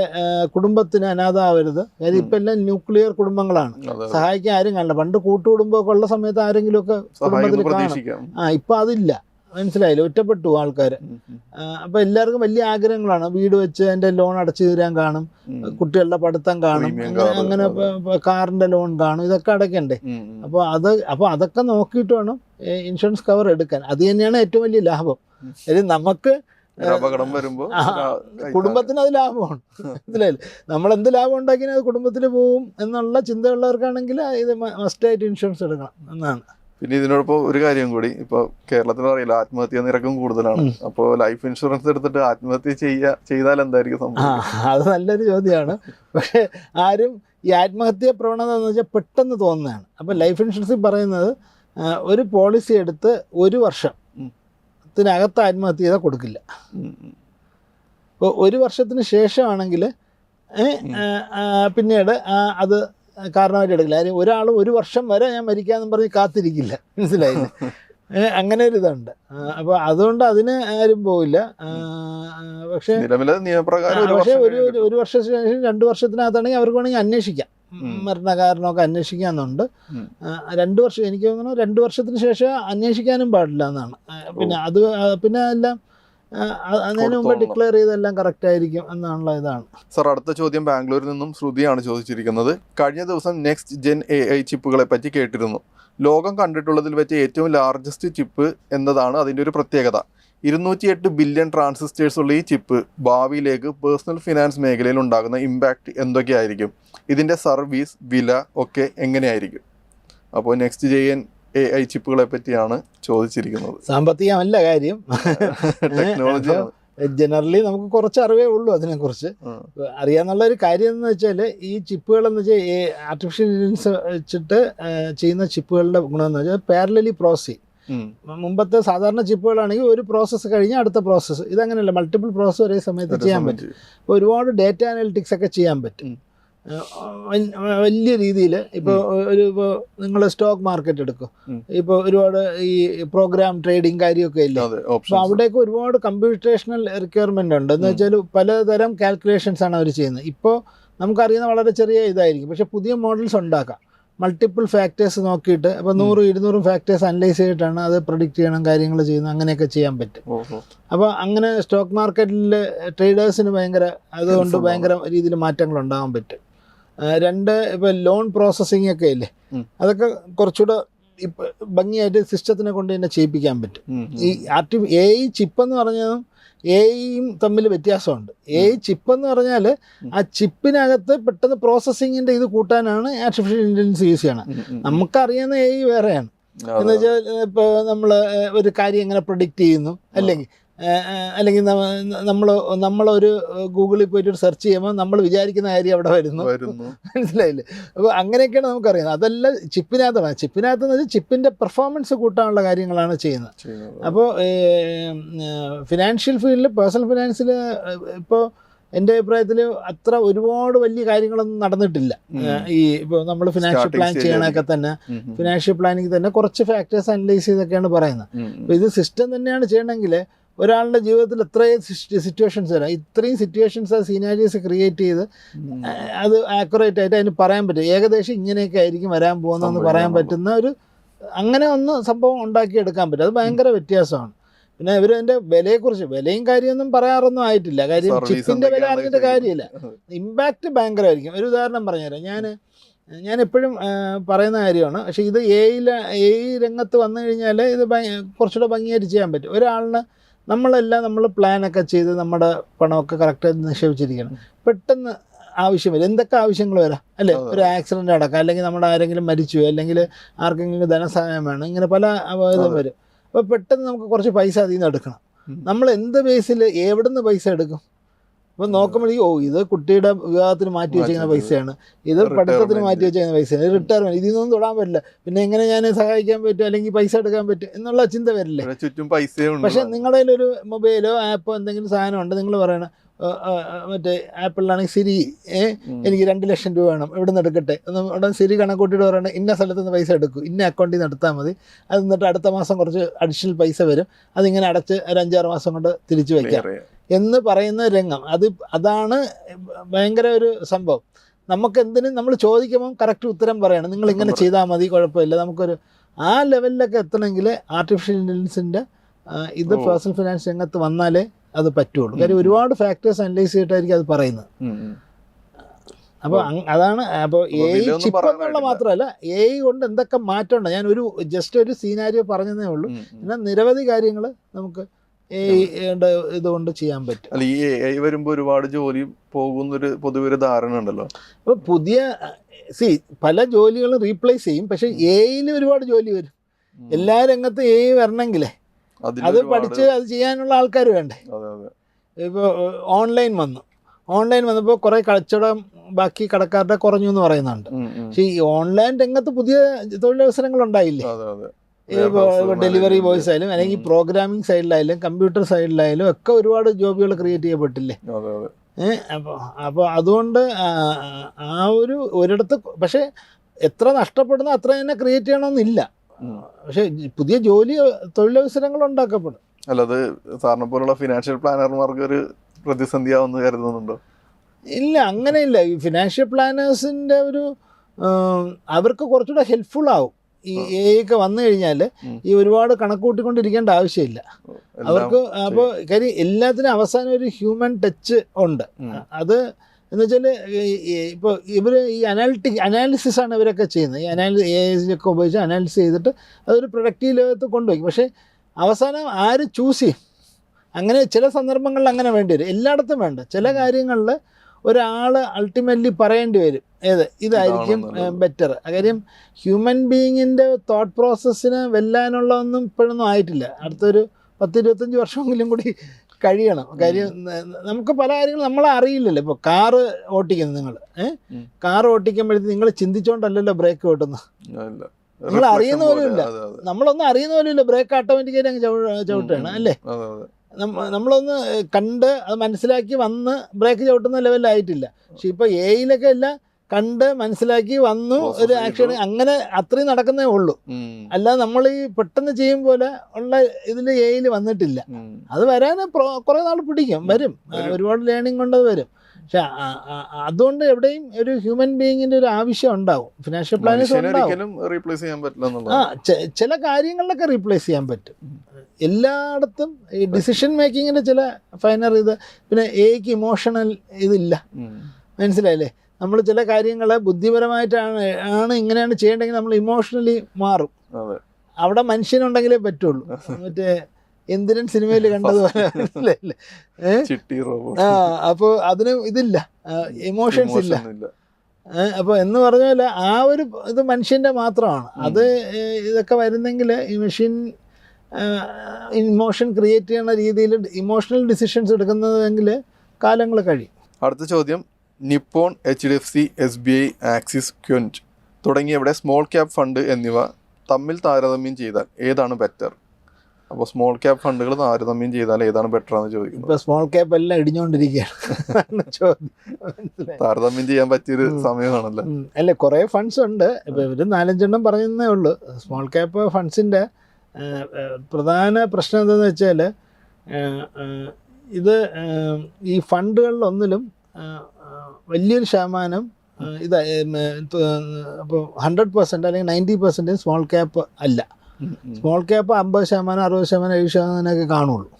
കുടുംബത്തിന് അനാഥാവരുത് കാര്യം ഇപ്പം എല്ലാം ന്യൂക്ലിയർ കുടുംബങ്ങളാണ്. സഹായിക്കാൻ ആരും കാണില്ല. പണ്ട് കൂട്ടുകുടുംബമൊക്കെ ഉള്ള സമയത്ത് ആരെങ്കിലുമൊക്കെ കുടുംബത്തിൽ കാണും. ആ ഇപ്പം അതില്ല. മനസ്സിലായില്ല? ഒറ്റപ്പെട്ടു ആൾക്കാർ അപ്പോൾ എല്ലാവർക്കും വലിയ ആഗ്രഹങ്ങളാണ്. വീട് വെച്ച് എന്റെ ലോൺ അടച്ചു തീരാൻ കാണും. കുട്ടികളുടെ പഠിത്തം കാണും. അങ്ങനെ കാറിന്റെ ലോൺ കാണും. ഇതൊക്കെ അടയ്ക്കണ്ടേ. അപ്പോൾ അത് അപ്പൊ അതൊക്കെ നോക്കിയിട്ട് വേണം ഇൻഷുറൻസ് കവർ എടുക്കാൻ. അത് തന്നെയാണ് ഏറ്റവും വലിയ ലാഭം. അതിൽ നമുക്ക് അപകടം വരുമ്പോ ആ, ആ, കുടുംബത്തിന് അത് ലാഭമാണ്. മനസ്സിലായില്ലേ? നമ്മൾ എന്ത് ലാഭം ഉണ്ടാക്കിയാൽ അത് കുടുംബത്തിൽ പോവും എന്നുള്ള ചിന്തയുള്ളവർക്കാണെങ്കിൽ ഇത് മസ്റ്റായിട്ട് ഇൻഷുറൻസ് എടുക്കണം. എന്നാണ്. പിന്നെ ഇതിനോടൊപ്പം ഒരു കാര്യം കൂടി. ഇപ്പൊ കേരളത്തിൽ അറിയില്ല ആത്മഹത്യ നിരക്കും കൂടുതലാണ്. അപ്പോൾ ലൈഫ് ഇൻഷുറൻസ് എടുത്തിട്ട് ആത്മഹത്യ ചെയ്യാ ചെയ്താൽ എന്തായിരിക്കും സംഭവം? അത് നല്ലൊരു ചോദ്യമാണ്. പക്ഷേ ആരും ഈ ആത്മഹത്യ പ്രവണത എന്ന് വെച്ചാൽ പെട്ടെന്ന് തോന്നുന്നതാണ്. അപ്പോൾ ലൈഫ് ഇൻഷുറൻസിൽ പറയുന്നത് ഒരു പോളിസി എടുത്ത് ഒരു വർഷം. ത്തിനകത്ത് ആത്മഹത്യ ചെയ്താൽ കൊടുക്കില്ല. ഒരു വർഷത്തിന് ശേഷമാണെങ്കിൽ പിന്നീട് അത് കാരണമായിട്ട് എടുക്കില്ല. കാര്യം ഒരാൾ ഒരു വർഷം വരെ ഞാൻ മരിക്കാമെന്ന് പറഞ്ഞ് കാത്തിരിക്കില്ല. മനസ്സിലായില്ലേ? അങ്ങനെ ഒരു ഇതുണ്ട്. അപ്പോൾ അതുകൊണ്ട് അതിന് ആരും പോവില്ല. പക്ഷേ പക്ഷേ ഒരു ഒരു- വർഷത്തിന് ശേഷം രണ്ട് വർഷത്തിനകത്താണെങ്കിൽ അവർക്ക് വേണമെങ്കിൽ അന്വേഷിക്കാം. മരണകാരണമൊക്കെ അന്വേഷിക്കാന്നുണ്ട്. രണ്ട് വർഷം എനിക്ക് തോന്നുന്നു രണ്ട് വർഷത്തിന് ശേഷം അന്വേഷിക്കാനും പാടില്ല എന്നാണ്. പിന്നെ അത് പിന്നെ എല്ലാം അതിന് മുമ്പ്. ഡിക്ലെയർ ചെയ്തെല്ലാം കറക്റ്റ് ആയിരിക്കും എന്നുള്ള ഇതാണ്. സർ അടുത്ത ചോദ്യം ബാംഗ്ലൂരിൽ നിന്നും ശ്രുതിയാണ് ചോദിച്ചിരിക്കുന്നത്. കഴിഞ്ഞ ദിവസം നെക്സ്റ്റ് ജെൻ എ ഐ ചിപ്പുകളെ പറ്റി കേട്ടിരുന്നു. ലോകം കണ്ടിട്ടുള്ളതിൽ വെച്ച് ഏറ്റവും ലാർജസ്റ്റ് ചിപ്പ് എന്നതാണ് അതിന്റെ ഒരു പ്രത്യേകത. ഇരുന്നൂറ്റി എട്ട് ബില്യൺ ട്രാൻസിസ്റ്റേഴ്സ് ഉള്ള ഈ ചിപ്പ് ഭാവിയിലേക്ക് പേഴ്സണൽ ഫിനാൻസ് മേഖലയിൽ ഉണ്ടാകുന്ന ഇമ്പാക്റ്റ് എന്തൊക്കെയായിരിക്കും? ഇതിന്റെ സർവീസ് വില ഒക്കെ എങ്ങനെയായിരിക്കും? അപ്പോൾ നെക്സ്റ്റ് ജെൻ എ ഐ ചിപ്പുകളെ പറ്റിയാണ് ചോദിച്ചിരിക്കുന്നത്. സാമ്പത്തികമല്ല കാര്യം. ടെക്നോളജി ജനറലി നമുക്ക് കുറച്ച് അറിവേ ഉള്ളൂ അതിനെക്കുറിച്ച്. അറിയാന്നുള്ള ഒരു കാര്യം എന്ന് വെച്ചാൽ ഈ ചിപ്പുകൾ എന്ന് വെച്ചാൽ ഈ ആർട്ടിഫിഷ്യൽ ഇന്റലിജൻസ് വെച്ചിട്ട് ചെയ്യുന്ന ചിപ്പുകളുടെ ഗുണം എന്ന് വെച്ചാൽ പാരലലി പ്രോസസ് മുമ്പത്തെ സാധാരണ ചിപ്പുകളാണെങ്കിൽ ഒരു പ്രോസസ്സ് കഴിഞ്ഞ് അടുത്ത പ്രോസസ്സ് ഇതങ്ങനെയല്ല. മൾട്ടിപ്പിൾ പ്രോസസ്സ് ഒരേ സമയത്ത് ചെയ്യാൻ പറ്റും. ഒരുപാട് ഡേറ്റ അനലിറ്റിക്സ് ഒക്കെ ചെയ്യാൻ പറ്റും. വലിയ രീതിയിൽ ഇപ്പോൾ ഒരു ഇപ്പോൾ നിങ്ങൾ സ്റ്റോക്ക് മാർക്കറ്റ് എടുക്കും. ഇപ്പോൾ ഒരുപാട് ഈ പ്രോഗ്രാം ട്രേഡിങ് കാര്യമൊക്കെ ഇല്ല? അപ്പോൾ അവിടെയൊക്കെ ഒരുപാട് കമ്പ്യൂട്ടേഷണൽ റിക്വയർമെന്റ് ഉണ്ട്. എന്ന് വെച്ചാൽ പലതരം കാൽക്കുലേഷൻസ് ആണ് അവർ ചെയ്യുന്നത്. ഇപ്പോൾ നമുക്കറിയുന്ന വളരെ ചെറിയ ഇതായിരിക്കും. പക്ഷേ പുതിയ മോഡൽസ് ഉണ്ടാക്കാം. മൾട്ടിപ്പിൾ ഫാക്ടേഴ്സ് നോക്കിയിട്ട് അപ്പോൾ നൂറും ഇരുന്നൂറും ഫാക്ടേഴ്സ് അനലൈസ് ചെയ്തിട്ടാണ് അത് പ്രൊഡിക്റ്റ് ചെയ്യണം കാര്യങ്ങൾ ചെയ്യുന്നത് അങ്ങനെയൊക്കെ ചെയ്യാൻ പറ്റും. അപ്പോൾ അങ്ങനെ സ്റ്റോക്ക് മാർക്കറ്റിൽ ട്രേഡേഴ്സിന് ഭയങ്കര അതുകൊണ്ട് ഭയങ്കര രീതിയിൽ മാറ്റങ്ങൾ ഉണ്ടാകാൻ പറ്റും. രണ്ട് ഇപ്പൊ ലോൺ പ്രോസസ്സിംഗ് ഒക്കെ ഇല്ലേ? അതൊക്കെ കുറച്ചുകൂടെ ഇപ്പം ഭംഗിയായിട്ട് സിസ്റ്റത്തിനെ കൊണ്ട് തന്നെ ചെയ്യിപ്പിക്കാൻ പറ്റും. ഈ ആർട്ടി എ ഐ ചിപ്പ് എന്ന് പറഞ്ഞതും എ ഐയും തമ്മിൽ വ്യത്യാസമുണ്ട്. എ ഐ ചിപ്പ് എന്ന് പറഞ്ഞാൽ ആ ചിപ്പിനകത്ത് പെട്ടെന്ന് പ്രോസസ്സിങ്ങിന്റെ ഇത് കൂട്ടാനാണ് ആർട്ടിഫിഷ്യൽ ഇന്റലിജൻസ് യൂസ് ചെയ്യണം നമുക്കറിയാവുന്ന എ ഐ വേറെയാണ്. എന്ന് വെച്ചാൽ ഇപ്പോൾ നമ്മൾ ഒരു കാര്യം എങ്ങനെ പ്രൊഡിക്റ്റ് ചെയ്യുന്നു. അല്ലെങ്കിൽ അല്ലെങ്കിൽ നമ്മൾ നമ്മളൊരു ഗൂഗിളിൽ പോയിട്ട് ഒരു സെർച്ച് ചെയ്യുമ്പോൾ നമ്മൾ വിചാരിക്കുന്ന കാര്യം അവിടെ വരുന്നു. മനസ്സിലായില്ലേ? അപ്പോൾ അങ്ങനെയൊക്കെയാണ് നമുക്കറിയുന്നത്. അതല്ല ചിപ്പിനകത്താണ്. ചിപ്പിനകത്ത് എന്ന് വെച്ചാൽ ചിപ്പിന്റെ പെർഫോമൻസ് കൂട്ടാനുള്ള കാര്യങ്ങളാണ് ചെയ്യുന്നത്. അപ്പോൾ ഫിനാൻഷ്യൽ ഫീൽഡിൽ പേഴ്സണൽ ഫിനാൻസിൽ ഇപ്പോൾ എന്റെ അഭിപ്രായത്തിൽ അത്ര ഒരുപാട് വലിയ കാര്യങ്ങളൊന്നും നടന്നിട്ടില്ല. ഈ ഇപ്പോൾ നമ്മൾ ഫിനാൻഷ്യൽ പ്ലാൻ ചെയ്യണമൊക്കെ തന്നെ. ഫിനാൻഷ്യൽ പ്ലാനിങ് തന്നെ കുറച്ച് ഫാക്ടേഴ്സ് അനലൈസ് ചെയ്തൊക്കെയാണ് പറയുന്നത്. അപ്പോൾ ഇത് സിസ്റ്റം തന്നെയാണ് ചെയ്യണമെങ്കിൽ ഒരാളുടെ ജീവിതത്തിൽ ഇത്രയും സിറ്റുവേഷൻസ് വരാം. ഇത്രയും സിറ്റുവേഷൻസ് ആ സീനാരിയസ് ക്രിയേറ്റ് ചെയ്ത് അത് ആക്യുറേറ്റ് ആയിട്ട് അതിന് പറയാൻ പറ്റും. ഏകദേശം ഇങ്ങനെയൊക്കെ ആയിരിക്കും വരാൻ പോകുന്നതെന്ന് പറയാൻ പറ്റുന്ന ഒരു അങ്ങനെ ഒന്ന് സംഭവം ഉണ്ടാക്കിയെടുക്കാൻ പറ്റും. അത് ഭയങ്കര വ്യത്യാസമാണ്. പിന്നെ ഇവർ അതിന്റെ വിലയെക്കുറിച്ച് വിലയും കാര്യമൊന്നും പറയാറൊന്നും ആയിട്ടില്ല. കാര്യം ചിപ്പിന്റെ വില അറിഞ്ഞിട്ട് കാര്യമില്ല. ഇമ്പാക്റ്റ് ഭയങ്കരമായിരിക്കും. ഒരു ഉദാഹരണം പറഞ്ഞുതരാം. ഞാൻ ഞാൻ എപ്പോഴും പറയുന്ന കാര്യമാണ്. പക്ഷേ ഇത് എ എ രംഗത്ത് വന്നു കഴിഞ്ഞാൽ ഇത് കുറച്ചുകൂടെ ഭംഗിയായിട്ട് ചെയ്യാൻ പറ്റും. ഒരാളിന് നമ്മളെല്ലാം നമ്മൾ പ്ലാനൊക്കെ ചെയ്ത് നമ്മുടെ പണമൊക്കെ കറക്റ്റായിട്ട് നിക്ഷേപിച്ചിരിക്കണം പെട്ടെന്ന് ആവശ്യം വരും എന്തൊക്കെ ആവശ്യങ്ങൾ വരാം? അല്ലേ? ഒരു ആക്സിഡന്റ് അടക്കം അല്ലെങ്കിൽ നമ്മുടെ ആരെങ്കിലും മരിച്ചു അല്ലെങ്കിൽ ആർക്കെങ്കിലും ധനസഹായം വേണം. ഇങ്ങനെ പല അപകടം വരും. അപ്പോൾ പെട്ടെന്ന് നമുക്ക് കുറച്ച് പൈസ അതിൽ നിന്ന് എടുക്കണം. നമ്മൾ എന്ത് ബേസിൽ എവിടെ നിന്ന് പൈസ എടുക്കും? അപ്പോൾ നോക്കുമ്പോഴേക്കും ഓ ഇത് കുട്ടിയുടെ വിവാഹത്തിന് മാറ്റി വെച്ചിരിക്കുന്ന പൈസയാണ്. ഇത്. പഠിത്തത്തിന് മാറ്റി വെച്ചിരിക്കുന്ന പൈസയാണ്. ഇത് റിട്ടയർമെന്റ് ഇതിൽ നിന്നും തൊടാൻ പറ്റില്ല. പിന്നെ എങ്ങനെ ഞാൻ സഹായിക്കാൻ പറ്റും? അല്ലെങ്കിൽ പൈസ എടുക്കാൻ പറ്റും? എന്നുള്ള ചിന്ത വരില്ലേ? ചുറ്റും പൈസ പക്ഷെ നിങ്ങളുടെ ഒരു മൊബൈലോ ആപ്പോ എന്തെങ്കിലും സാധനം ഉണ്ട് നിങ്ങൾ പറയണ മറ്റേ ആപ്പിളിലാണെങ്കിൽ സിരി എനിക്ക് രണ്ട് ലക്ഷം രൂപ വേണം എവിടെ നിന്ന് എടുക്കട്ടെ ഉടൻ സിരി കണക്കൂട്ടിയിട്ട് പറയണം ഇന്ന സ്ഥലത്ത് നിന്ന് പൈസ എടുക്കും. ഇന്ന അക്കൗണ്ടിൽ നിന്ന് എടുത്താൽ മതി. അത് എന്നിട്ട് അടുത്ത മാസം കുറച്ച് അഡീഷണൽ പൈസ വരും. അതിങ്ങനെ അടച്ച് ഒരു അഞ്ചാറ് മാസം കൊണ്ട് തിരിച്ചു വയ്ക്കാം എന്ന് പറയുന്ന രംഗം. അത് അതാണ് ഭയങ്കര ഒരു സംഭവം. നമുക്ക് എന്തിനും നമ്മൾ ചോദിക്കുമ്പോൾ കറക്റ്റ് ഉത്തരം പറയണം. നിങ്ങൾ ഇങ്ങനെ ചെയ്താൽ മതി കുഴപ്പമില്ല. നമുക്കൊരു ആ ലെവലിലൊക്കെ എത്തണമെങ്കിൽ ആർട്ടിഫിഷ്യൽ ഇന്റലിജൻസിന്റെ ഇത്. പേഴ്സണൽ ഫിനാൻസ് രംഗത്ത് വന്നാലേ അത് പറ്റുള്ളൂ. കാര്യം. ഒരുപാട് ഫാക്ടേഴ്സ് അനലൈസ് ചെയ്തിട്ടായിരിക്കും അത് പറയുന്നത്. അപ്പോൾ അതാണ് അപ്പോൾ എ ചിപ്പ് എന്നുള്ള മാത്രമല്ല എ കൊണ്ട് എന്തൊക്കെ മാറ്റമുണ്ട്? ഞാൻ ഒരു ജസ്റ്റ് ഒരു സീനാരിയോ പറഞ്ഞതേ ഉള്ളൂ. എന്നാൽ നിരവധി കാര്യങ്ങൾ നമുക്ക് എ ഇതുകൊണ്ട് ചെയ്യാൻ പറ്റും. അല്ല ഈ എ വരുമ്പോൾ വരുമ്പോ ഒരുപാട് ജോലി പോകുന്നൊരു പൊതുവെ ഒരു ധാരണ ഉണ്ടല്ലോ. അപ്പോൾ പുതിയ സി പല ജോലികളും റീപ്ലേസ് ചെയ്യും. പക്ഷേ എയിൽ ഒരുപാട് ജോലി വരും. എല്ലാ രംഗത്തും എ വരണമെങ്കിലേ. അത് പഠിച്ച് അത് ചെയ്യാനുള്ള ആൾക്കാർ വേണ്ടേ? ഇപ്പോൾ ഓൺലൈൻ വന്നു. ഓൺലൈൻ വന്നപ്പോൾ കുറേ കച്ചവടം ബാക്കി കടക്കാരുടെ കുറഞ്ഞു എന്ന് പറയുന്നുണ്ട്. പക്ഷേ ഈ ഓൺലൈൻ രംഗത്ത് പുതിയ തൊഴിലവസരങ്ങൾ ഉണ്ടായില്ലേ? ഇപ്പോൾ ഡെലിവറി ബോയ്സ് ആയാലും അല്ലെങ്കിൽ പ്രോഗ്രാമിംഗ് സൈഡിലായാലും കമ്പ്യൂട്ടർ സൈഡിലായാലും ഒക്കെ ഒരുപാട് ജോബുകൾ ക്രിയേറ്റ് ചെയ്യപ്പെട്ടില്ലേ? അപ്പോൾ അപ്പോൾ അതുകൊണ്ട് ആ, ഒരു ഒരിടത്ത് പക്ഷേ എത്ര നഷ്ടപ്പെടുന്ന അത്ര തന്നെ ക്രിയേറ്റ് ചെയ്യണമെന്നില്ല. പക്ഷേ പുതിയ ജോലി തൊഴിലവസരങ്ങൾ ഉണ്ടാക്കപ്പെടും. അല്ല അത് സാറിനെ പോലുള്ള ഫിനാൻഷ്യൽ പ്ലാനർമാർക്ക് ഒരു പ്രതിസന്ധിയാവുമെന്ന് കരുതുന്നുണ്ടോ? ഇല്ല അങ്ങനെയില്ല. ഈ ഫിനാൻഷ്യൽ പ്ലാനേഴ്സിന്റെ ഒരു അവർക്ക് കുറച്ചുകൂടെ ഹെൽപ്ഫുൾ ആവും. ഈ എ ഒക്കെ വന്നു കഴിഞ്ഞാൽ ഈ ഒരുപാട് കണക്കൂട്ടിക്കൊണ്ടിരിക്കേണ്ട ആവശ്യമില്ല. അവർക്ക് അപ്പോൾ കാര്യം എല്ലാത്തിനും അവസാനം ഒരു ഹ്യൂമൻ ടച്ച് ഉണ്ട്. അത് എന്ന് വെച്ചാൽ ഇപ്പോൾ ഇവർ ഈ അനാലിറ്റിക് അനാലിസിസ് ആണ് ഇവരൊക്കെ ചെയ്യുന്നത്. ഈ അനാലി എ ഒക്കെ ഉപയോഗിച്ച് അനാലിസിസ് ചെയ്തിട്ട് അതൊരു പ്രൊഡക്റ്റീവ് ലെവലത്ത് കൊണ്ടുപോയി. പക്ഷേ അവസാനം ആര് ചൂസ് ചെയ്യും? അങ്ങനെ ചില സന്ദർഭങ്ങളിൽ അങ്ങനെ വേണ്ടി വരും. എല്ലായിടത്തും വേണ്ട. ചില കാര്യങ്ങളിൽ ഒരാൾ അൾട്ടിമേറ്റ്ലി പറയേണ്ടി വരും. ഏത്? ഇതായിരിക്കും. ബെറ്റർ കാര്യം ഹ്യൂമൻ ബീയിങ്ങിന്റെ തോട്ട് പ്രോസസ്സിന് വെല്ലാനുള്ള ഒന്നും ഇപ്പോഴൊന്നും ആയിട്ടില്ല. അടുത്തൊരു പത്ത് ഇരുപത്തഞ്ച് വർഷമെങ്കിലും കൂടി കഴിയണം. കാര്യം നമുക്ക് പല കാര്യങ്ങളും നമ്മളെ അറിയില്ലല്ലോ. ഇപ്പോൾ കാറ് ഓട്ടിക്കുന്നത് നിങ്ങൾ ഏഹ് കാർ ഓട്ടിക്കുമ്പോഴത്തേക്ക് നിങ്ങൾ ചിന്തിച്ചോണ്ടല്ലല്ലോ ബ്രേക്ക് ഓട്ടുന്നത്. നമ്മൾ നിങ്ങൾ അറിയുന്ന പോലെ, ഇല്ല. നമ്മളൊന്നും അറിയുന്ന പോലും ഇല്ല ബ്രേക്ക് ഓട്ടോമാറ്റിക്കായിട്ട് അങ്ങ് ചവിട്ടുകയാണ് ചവിട്ടുകയാണ് അല്ലേ? നമ്മളൊന്ന് കണ്ട് അത് മനസ്സിലാക്കി വന്ന് ബ്രേക്ക് ചവിട്ടുന്ന ലെവലിലായിട്ടില്ല. പക്ഷെ ഇപ്പോൾ എയിലൊക്കെ എല്ലാം കണ്ട് മനസ്സിലാക്കി വന്നു ഒരു ആക്ഷൻ അങ്ങനെ അത്രയും നടക്കുന്നേ ഉള്ളൂ. അല്ല അല്ലാതെ നമ്മൾ ഈ പെട്ടെന്ന് ചെയ്യും പോലെ ഉള്ള ഇതിൽ എയിൽ വന്നിട്ടില്ല. അത് വരാൻ കുറേ നാൾ പിടിക്കും. വരും. ഒരുപാട് ലേണിംഗ് കൊണ്ട് വരും. പക്ഷെ അതുകൊണ്ട് എവിടെയും ഒരു ഹ്യൂമൻ ബീയിങ്ങിന്റെ ഒരു ആവശ്യം ഉണ്ടാവും. ഫിനാൻഷ്യൽ പ്ലാനേഴ്സ് ഉണ്ടാവും. റീപ്ലേസ് ചെയ്യാൻ പറ്റില്ല ആ ചില കാര്യങ്ങളിലൊക്കെ റീപ്ലേസ് ചെയ്യാൻ പറ്റും. എല്ലായിടത്തും ഈ ഡിസിഷൻ മേക്കിങ്ങിന്റെ ചില ഫൈനർ ഇത്. പിന്നെ എക്ക് ഇമോഷണൽ ഇതില്ല. മനസ്സിലായില്ലേ? നമ്മൾ ചില കാര്യങ്ങൾ ബുദ്ധിപരമായിട്ടാണ് ആണ് ഇങ്ങനെയാണ് ചെയ്യേണ്ടെങ്കിൽ നമ്മൾ ഇമോഷണലി മാറും. അവിടെ മനുഷ്യനുണ്ടെങ്കിലേ പറ്റുള്ളൂ. മറ്റേ എന്തിനൻ സിനിമയിൽ കണ്ടതുപോലെ ആ അപ്പോൾ അതിന് ഇതില്ല. ഇമോഷൻസ് ഇല്ല. അപ്പോൾ എന്ന് പറഞ്ഞാൽ ആ ഒരു ഇത് മനുഷ്യന്റെ മാത്രമാണ്. അത് ഇതൊക്കെ വരുന്നെങ്കിൽ ഈ മെഷീൻ ഇമോഷൻ ക്രിയേറ്റ് ചെയ്യുന്ന രീതിയിൽ ഇമോഷണൽ ഡിസിഷൻസ് എടുക്കുന്നതെങ്കിൽ കാലങ്ങൾ കഴിയും. അടുത്ത ചോദ്യം. Nippon H D F C S B I Axis Quant തുടങ്ങിയവിടെ small cap fund എന്നിവ തമ്മിൽ താരതമ്യം ചെയ്താൽ ഏതാണ് ബെറ്റർ? അപ്പോൾ സ്മോൾ ക്യാപ് ഫണ്ടുകൾ താരതമ്യം ചെയ്താൽ ഏതാണ് ബെറ്റർ എന്ന് ചോദിക്കുന്നത് ഇപ്പോൾ സ്മോൾ ക്യാപ് എല്ലാം ഇടിഞ്ഞുകൊണ്ടിരിക്കുകയാണ്. ചോദ്യം താരതമ്യം ചെയ്യാൻ പറ്റിയൊരു. സമയമാണല്ലോ? അല്ലേ കുറേ ഫണ്ട്സ് ഉണ്ട്. ഇപ്പോൾ ഇവർ നാലഞ്ചെണ്ണം പറയുന്നേ ഉള്ളൂ. സ്മോൾ ക്യാപ് ഫണ്ട്സിന്റെ പ്രധാന പ്രശ്നം എന്താണെന്ന് വെച്ചാൽ ഇത് ഈ ഫണ്ടുകളിലൊന്നിലും വലിയൊരു ശതമാനം ഇത് അപ്പോൾ ഹൺഡ്രഡ് പെർസെന്റ് അല്ലെങ്കിൽ നയന്റി പെർസെന്റ് സ്മോൾ ക്യാപ്പ് അല്ല. സ്മോൾ ക്യാപ്പ് അമ്പത് ശതമാനം അറുപത് ശതമാനം എഴുപത് ശതമാനമൊക്കെ കാണുള്ളൂ.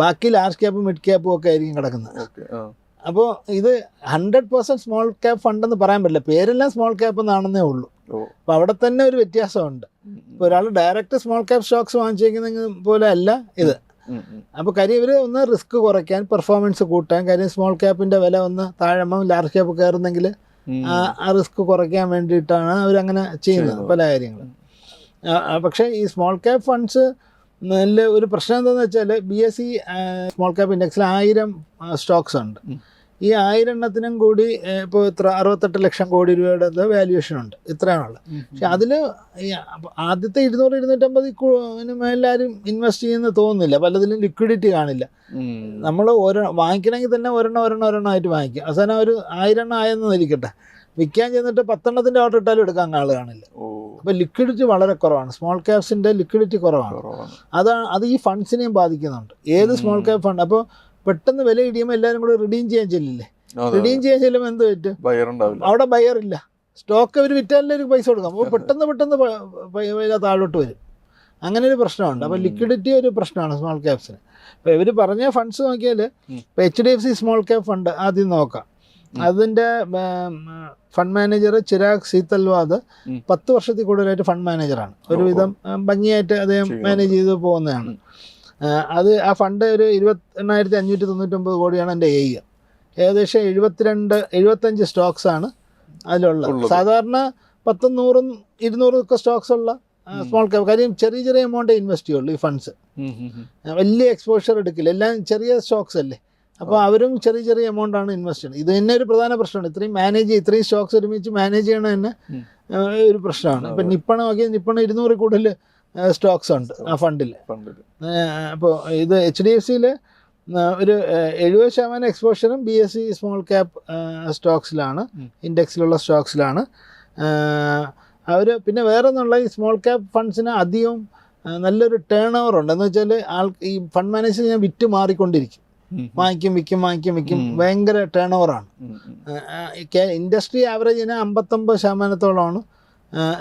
ബാക്കി ലാർജ് ക്യാപ്പും മിഡ് ക്യാപ്പും ഒക്കെ ആയിരിക്കും കിടക്കുന്നത്. അപ്പോൾ ഇത് ഹൺഡ്രഡ് പെർസെന്റ് സ്മോൾ ക്യാപ്പ് ഫണ്ടെന്ന് പറയാൻ പറ്റില്ല. പേരെല്ലാം സ്മോൾ ക്യാപ്പ് എന്നാണെന്നേ ഉള്ളൂ. അപ്പോൾ അവിടെ തന്നെ ഒരു വ്യത്യാസമുണ്ട്. ഇപ്പോൾ ഒരാൾ ഡയറക്റ്റ് സ്മോൾ ക്യാപ്പ് സ്റ്റോക്സ് വാങ്ങിച്ചേക്കുന്ന പോലെ അല്ല ഇത്. അപ്പോൾ കാര്യം ഇവർ ഒന്ന് റിസ്ക് കുറയ്ക്കാൻ പെർഫോമൻസ് കൂട്ടാൻ കാര്യം സ്മോൾ ക്യാപ്പിന്റെ വില ഒന്ന് താഴമ്പം ലാർജ് ക്യാപ്പ് കയറുന്നെങ്കിൽ ആ റിസ്ക് കുറയ്ക്കാൻ വേണ്ടിയിട്ടാണ് അവരങ്ങനെ ചെയ്യുന്നത് ചെയ്യുന്നത്. പല കാര്യങ്ങളും പക്ഷേ ഈ സ്മോൾ ക്യാപ്പ് ഫണ്ട്സ് നല്ല ഒരു പ്രശ്നം എന്താണെന്ന് വെച്ചാൽ B S E small cap ഇൻഡെക്സിൽ ആയിരം സ്റ്റോക്സ് ഉണ്ട്. ഈ ആയിരം എണ്ണത്തിനും കൂടി ഇപ്പോൾ ഇത്ര അറുപത്തെട്ട് ലക്ഷം കോടി രൂപയുടെ വാല്യുവേഷൻ ഉണ്ട്. ഇത്രയാണുള്ളത് പക്ഷെ അതിൽ ആദ്യത്തെ ഇരുന്നൂറ് ഇരുന്നൂറ്റമ്പത് മേലാരും ഇൻവെസ്റ്റ് ചെയ്യുന്ന തോന്നുന്നില്ല. പലതിലും ലിക്വിഡിറ്റി കാണില്ല. നമ്മൾ ഓരോ വാങ്ങിക്കണമെങ്കിൽ തന്നെ ഒരെണ്ണം ഒരെണ്ണം ഒരെണ്ണം ആയിട്ട് വാങ്ങിക്കും. അവസാനം ഒരു ആയിരം എണ്ണം ആയെന്ന് ഇരിക്കട്ടെ. വിൽക്കാൻ ചെന്നിട്ട് പത്തെണ്ണത്തിന്റെ ഓർഡർ ഇട്ടാലും എടുക്കാൻ ആൾ കാണില്ല. അപ്പോൾ ലിക്വിഡിറ്റി വളരെ കുറവാണ്. സ്മോൾ ക്യാപ്സിന്റെ ലിക്വിഡിറ്റി കുറവാണ്. അതാണ് അത് ഈ ഫണ്ട്സിനെയും ബാധിക്കുന്നുണ്ട്. ഏത് സ്മോൾ ക്യാപ് ഫണ്ട് അപ്പോൾ പെട്ടെന്ന് വില ഇടിയുമ്പോൾ എല്ലാവരും കൂടെ റിഡീം ചെയ്യാൻ ചെല്ലില്ലേ? റിഡീം ചെയ്യാൻ ചെല്ലുമ്പോൾ എന്ത് പറ്റും? അവിടെ ബയർ ഇല്ല. സ്റ്റോക്ക് അവർ വിറ്റാലേ ഒരു പൈസ കൊടുക്കാം. അപ്പോൾ പെട്ടെന്ന് പെട്ടെന്ന് വില താഴോട്ട് വരും. അങ്ങനെ ഒരു പ്രശ്നമുണ്ട്. അപ്പോൾ ലിക്വിഡിറ്റി ഒരു പ്രശ്നമാണ് സ്മോൾ ക്യാപ്സിന് അപ്പോൾ ഇവർ പറഞ്ഞ ഫണ്ട്സ് നോക്കിയാൽ. ഇപ്പോൾ H D F C small cap fund ആദ്യം നോക്കാം. അതിന്റെ ഫണ്ട് മാനേജർ ചിരാഗ് സീതൽവാദ്. പത്ത് വർഷത്തിൽ കൂടുതലായിട്ട് ഫണ്ട് മാനേജറാണ് ഒരുവിധം ഭംഗിയായിട്ട് അദ്ദേഹം മാനേജ് ചെയ്ത് പോകുന്നതാണ്. അത് ആ ഫണ്ട് ഒരു ഇരുപത്തി എണ്ണായിരത്തി അഞ്ഞൂറ്റി തൊണ്ണൂറ്റൊമ്പത് കോടിയാണ് എന്റെ എ ഏകദേശം എഴുപത്തിരണ്ട് എഴുപത്തഞ്ച് സ്റ്റോക്സാണ് ആണ് അതിലുള്ളത്. സാധാരണ പത്തും നൂറും ഇരുന്നൂറും ഒക്കെ സ്റ്റോക്സ് ഉള്ള സ്മോൾ ക്യാപ് കാര്യം ചെറിയ ചെറിയ എമൗണ്ടേ ഇൻവെസ്റ്റ് ചെയ്യുള്ളൂ ഈ ഫണ്ട്സ്. വലിയ എക്സ്പോഷർ എടുക്കില്ല. എല്ലാം ചെറിയ സ്റ്റോക്സ് അല്ലേ? അപ്പോൾ അവരും ചെറിയ ചെറിയ എമൗണ്ട് ആണ് ഇൻവെസ്റ്റ് ചെയ്യുന്നത്. ഇത് തന്നെ ഒരു പ്രധാന പ്രശ്നമാണ്. ഇത്രയും മാനേജ് ഇത്രയും സ്റ്റോക്സ് ഒരുമിച്ച് മാനേജ് ചെയ്യണത് തന്നെ ഒരു പ്രശ്നമാണ്. ഇപ്പം നിപ്പണ നോക്കിയാൽ നിപ്പണ ഇരുന്നൂറിൽ കൂടുതൽ സ്റ്റോക്സ് ഉണ്ട്. ആ ഫണ്ടിൽ. അപ്പോൾ ഇത് എച്ച് ഡി എഫ് സിയിൽ ഒരു എഴുപത് ശതമാനം എക്സ്പോഷറും B S E small cap സ്റ്റോക്സിലാണ്. ഇൻഡെക്സിലുള്ള സ്റ്റോക്സിലാണ്. അവർ പിന്നെ വേറെ ഒന്നുള്ള ഈ സ്മോൾ ക്യാപ്പ് ഫണ്ട്സിന് അധികം നല്ലൊരു ടേൺ ഓവർ ഉണ്ട്. എന്ന് വെച്ചാൽ ആൾ ഈ ഫണ്ട് മാനേജർ ഞാൻ വിറ്റ് മാറിക്കൊണ്ടിരിക്കും. വാങ്ങിക്കും വിൽക്കും വാങ്ങിക്കും വിൽക്കും. ഭയങ്കര ടേൺ ഓവറാണ് ഇൻഡസ്ട്രി ആവറേജ് ആവറേജിന് അമ്പത്തൊമ്പത് ശതമാനത്തോളമാണ്.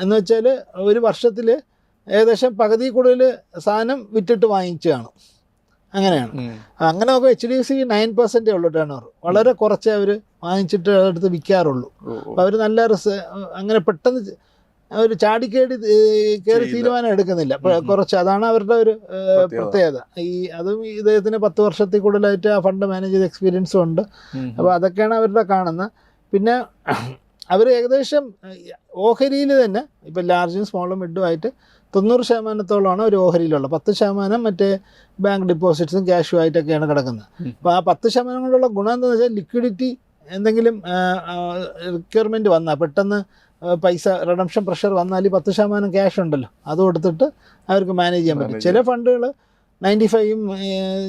എന്ന് വെച്ചാൽ ഒരു വർഷത്തിൽ ഏകദേശം പകുതി കൂടുതൽ സാധനം വിറ്റിട്ട് വാങ്ങിച്ചതാണ് അങ്ങനെയാണ്. അങ്ങനെ നോക്കുമ്പോൾ H D F C nine പെർസെന്റേ ഉള്ളൂ ടേൺ ഓവർ വളരെ കുറച്ചേ അവർ വാങ്ങിച്ചിട്ട് അടുത്ത് വിൽക്കാറുള്ളൂ. അപ്പോൾ അവർ നല്ല റിസ് അങ്ങനെ പെട്ടെന്ന് അവർ ചാടിക്കേടി കയറി. തീരുമാനം എടുക്കുന്നില്ല. കുറച്ച് അതാണ് അവരുടെ ഒരു പ്രത്യേകത. പ്രത്യേകത ഈ അതും ഇദ്ദേഹത്തിന് പത്ത് വർഷത്തിൽ കൂടുതലായിട്ട് ആ ഫണ്ട് മാനേജ് ചെയ്ത എക്സ്പീരിയൻസും ഉണ്ട് അപ്പോൾ അതൊക്കെയാണ് അവരുടെ കാണുന്നത് പിന്നെ അവർ ഏകദേശം ഓഹരിയിൽ തന്നെ ഇപ്പം ലാർജും സ്മോളും മിഡും ആയിട്ട് തൊണ്ണൂറ് ശതമാനത്തോളമാണ് ഒരു ഓഹരിയിലുള്ളത്. പത്ത് ശതമാനം മറ്റേ ബാങ്ക് ഡിപ്പോസിറ്റ്സും ക്യാഷും ആയിട്ടൊക്കെയാണ് കിടക്കുന്നത്. അപ്പോൾ ആ പത്ത് ശതമാനം കൊണ്ടുള്ള ഗുണം എന്താണെന്ന് വെച്ചാൽ ലിക്വിഡിറ്റി എന്തെങ്കിലും റിക്വയർമെന്റ് വന്നാൽ പെട്ടെന്ന് പൈസ റിഡംഷൻ പ്രഷർ വന്നാൽ ഈ പത്ത് ശതമാനം ക്യാഷ് ഉണ്ടല്ലോ. അത് കൊടുത്തിട്ട് അവർക്ക് മാനേജ് ചെയ്യാൻ പറ്റും. ചില ഫണ്ടുകൾ നയന്റി ഫൈവും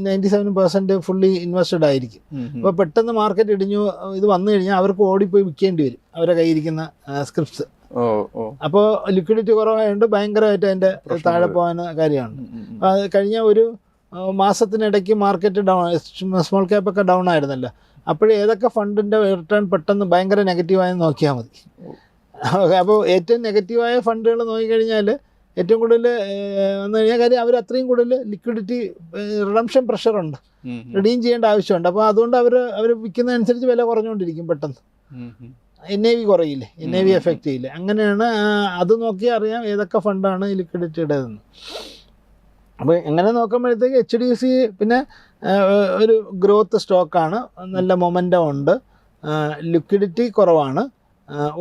ninety seven percent fully invested ആയിരിക്കും. അപ്പോൾ പെട്ടെന്ന് മാർക്കറ്റ് ഇടിഞ്ഞു ഇത് വന്നു കഴിഞ്ഞാൽ അവർക്ക് ഓടിപ്പോയി വിൽക്കേണ്ടി വരും. അവരുടെ കയ്യിരിക്കുന്ന സ്ക്രിപ്റ്റ്സ് അപ്പോൾ ലിക്വിഡിറ്റി കുറവായതുകൊണ്ട് ഭയങ്കരമായിട്ട് അതിന്റെ താഴെ. പോകാൻ കാര്യമാണ്. അപ്പോൾ കഴിഞ്ഞ ഒരു മാസത്തിനിടയ്ക്ക് മാർക്കറ്റ് ഡൗൺ സ്മോൾ ക്യാപ്പ് ഒക്കെ ഡൗൺ ആയിരുന്നല്ലോ അപ്പോഴേ ഏതൊക്കെ ഫണ്ടിന്റെ റിട്ടേൺ പെട്ടെന്ന് ഭയങ്കര നെഗറ്റീവായെന്ന് നോക്കിയാൽ മതി അപ്പോൾ ഏറ്റവും നെഗറ്റീവായ ഫണ്ടുകൾ നോക്കിക്കഴിഞ്ഞാൽ ഏറ്റവും കൂടുതൽ വന്നു കഴിഞ്ഞാൽ കാര്യം അവർ അത്രയും കൂടുതൽ ലിക്വിഡിറ്റി റിഡംഷൻ പ്രഷറുണ്ട്. റിഡീം ചെയ്യേണ്ട ആവശ്യമുണ്ട് അപ്പോൾ അതുകൊണ്ട് അവർ അവർ വിൽക്കുന്നതനുസരിച്ച് വില കുറഞ്ഞുകൊണ്ടിരിക്കും പെട്ടെന്ന്. N A V കുറയില്ലേ? N A V. Effect ചെയ്യില്ലേ? അങ്ങനെയാണ് അത് നോക്കി അറിയാം ഏതൊക്കെ ഫണ്ടാണ് ലിക്വിഡിറ്റിയുടേതെന്ന് അപ്പോൾ എങ്ങനെ നോക്കുമ്പോഴത്തേക്ക് എച്ച് ഡി സി പിന്നെ ഒരു ഗ്രോത്ത് സ്റ്റോക്കാണ് നല്ല മൊമെന്റം ഉണ്ട്. ലിക്വിഡിറ്റി കുറവാണ്.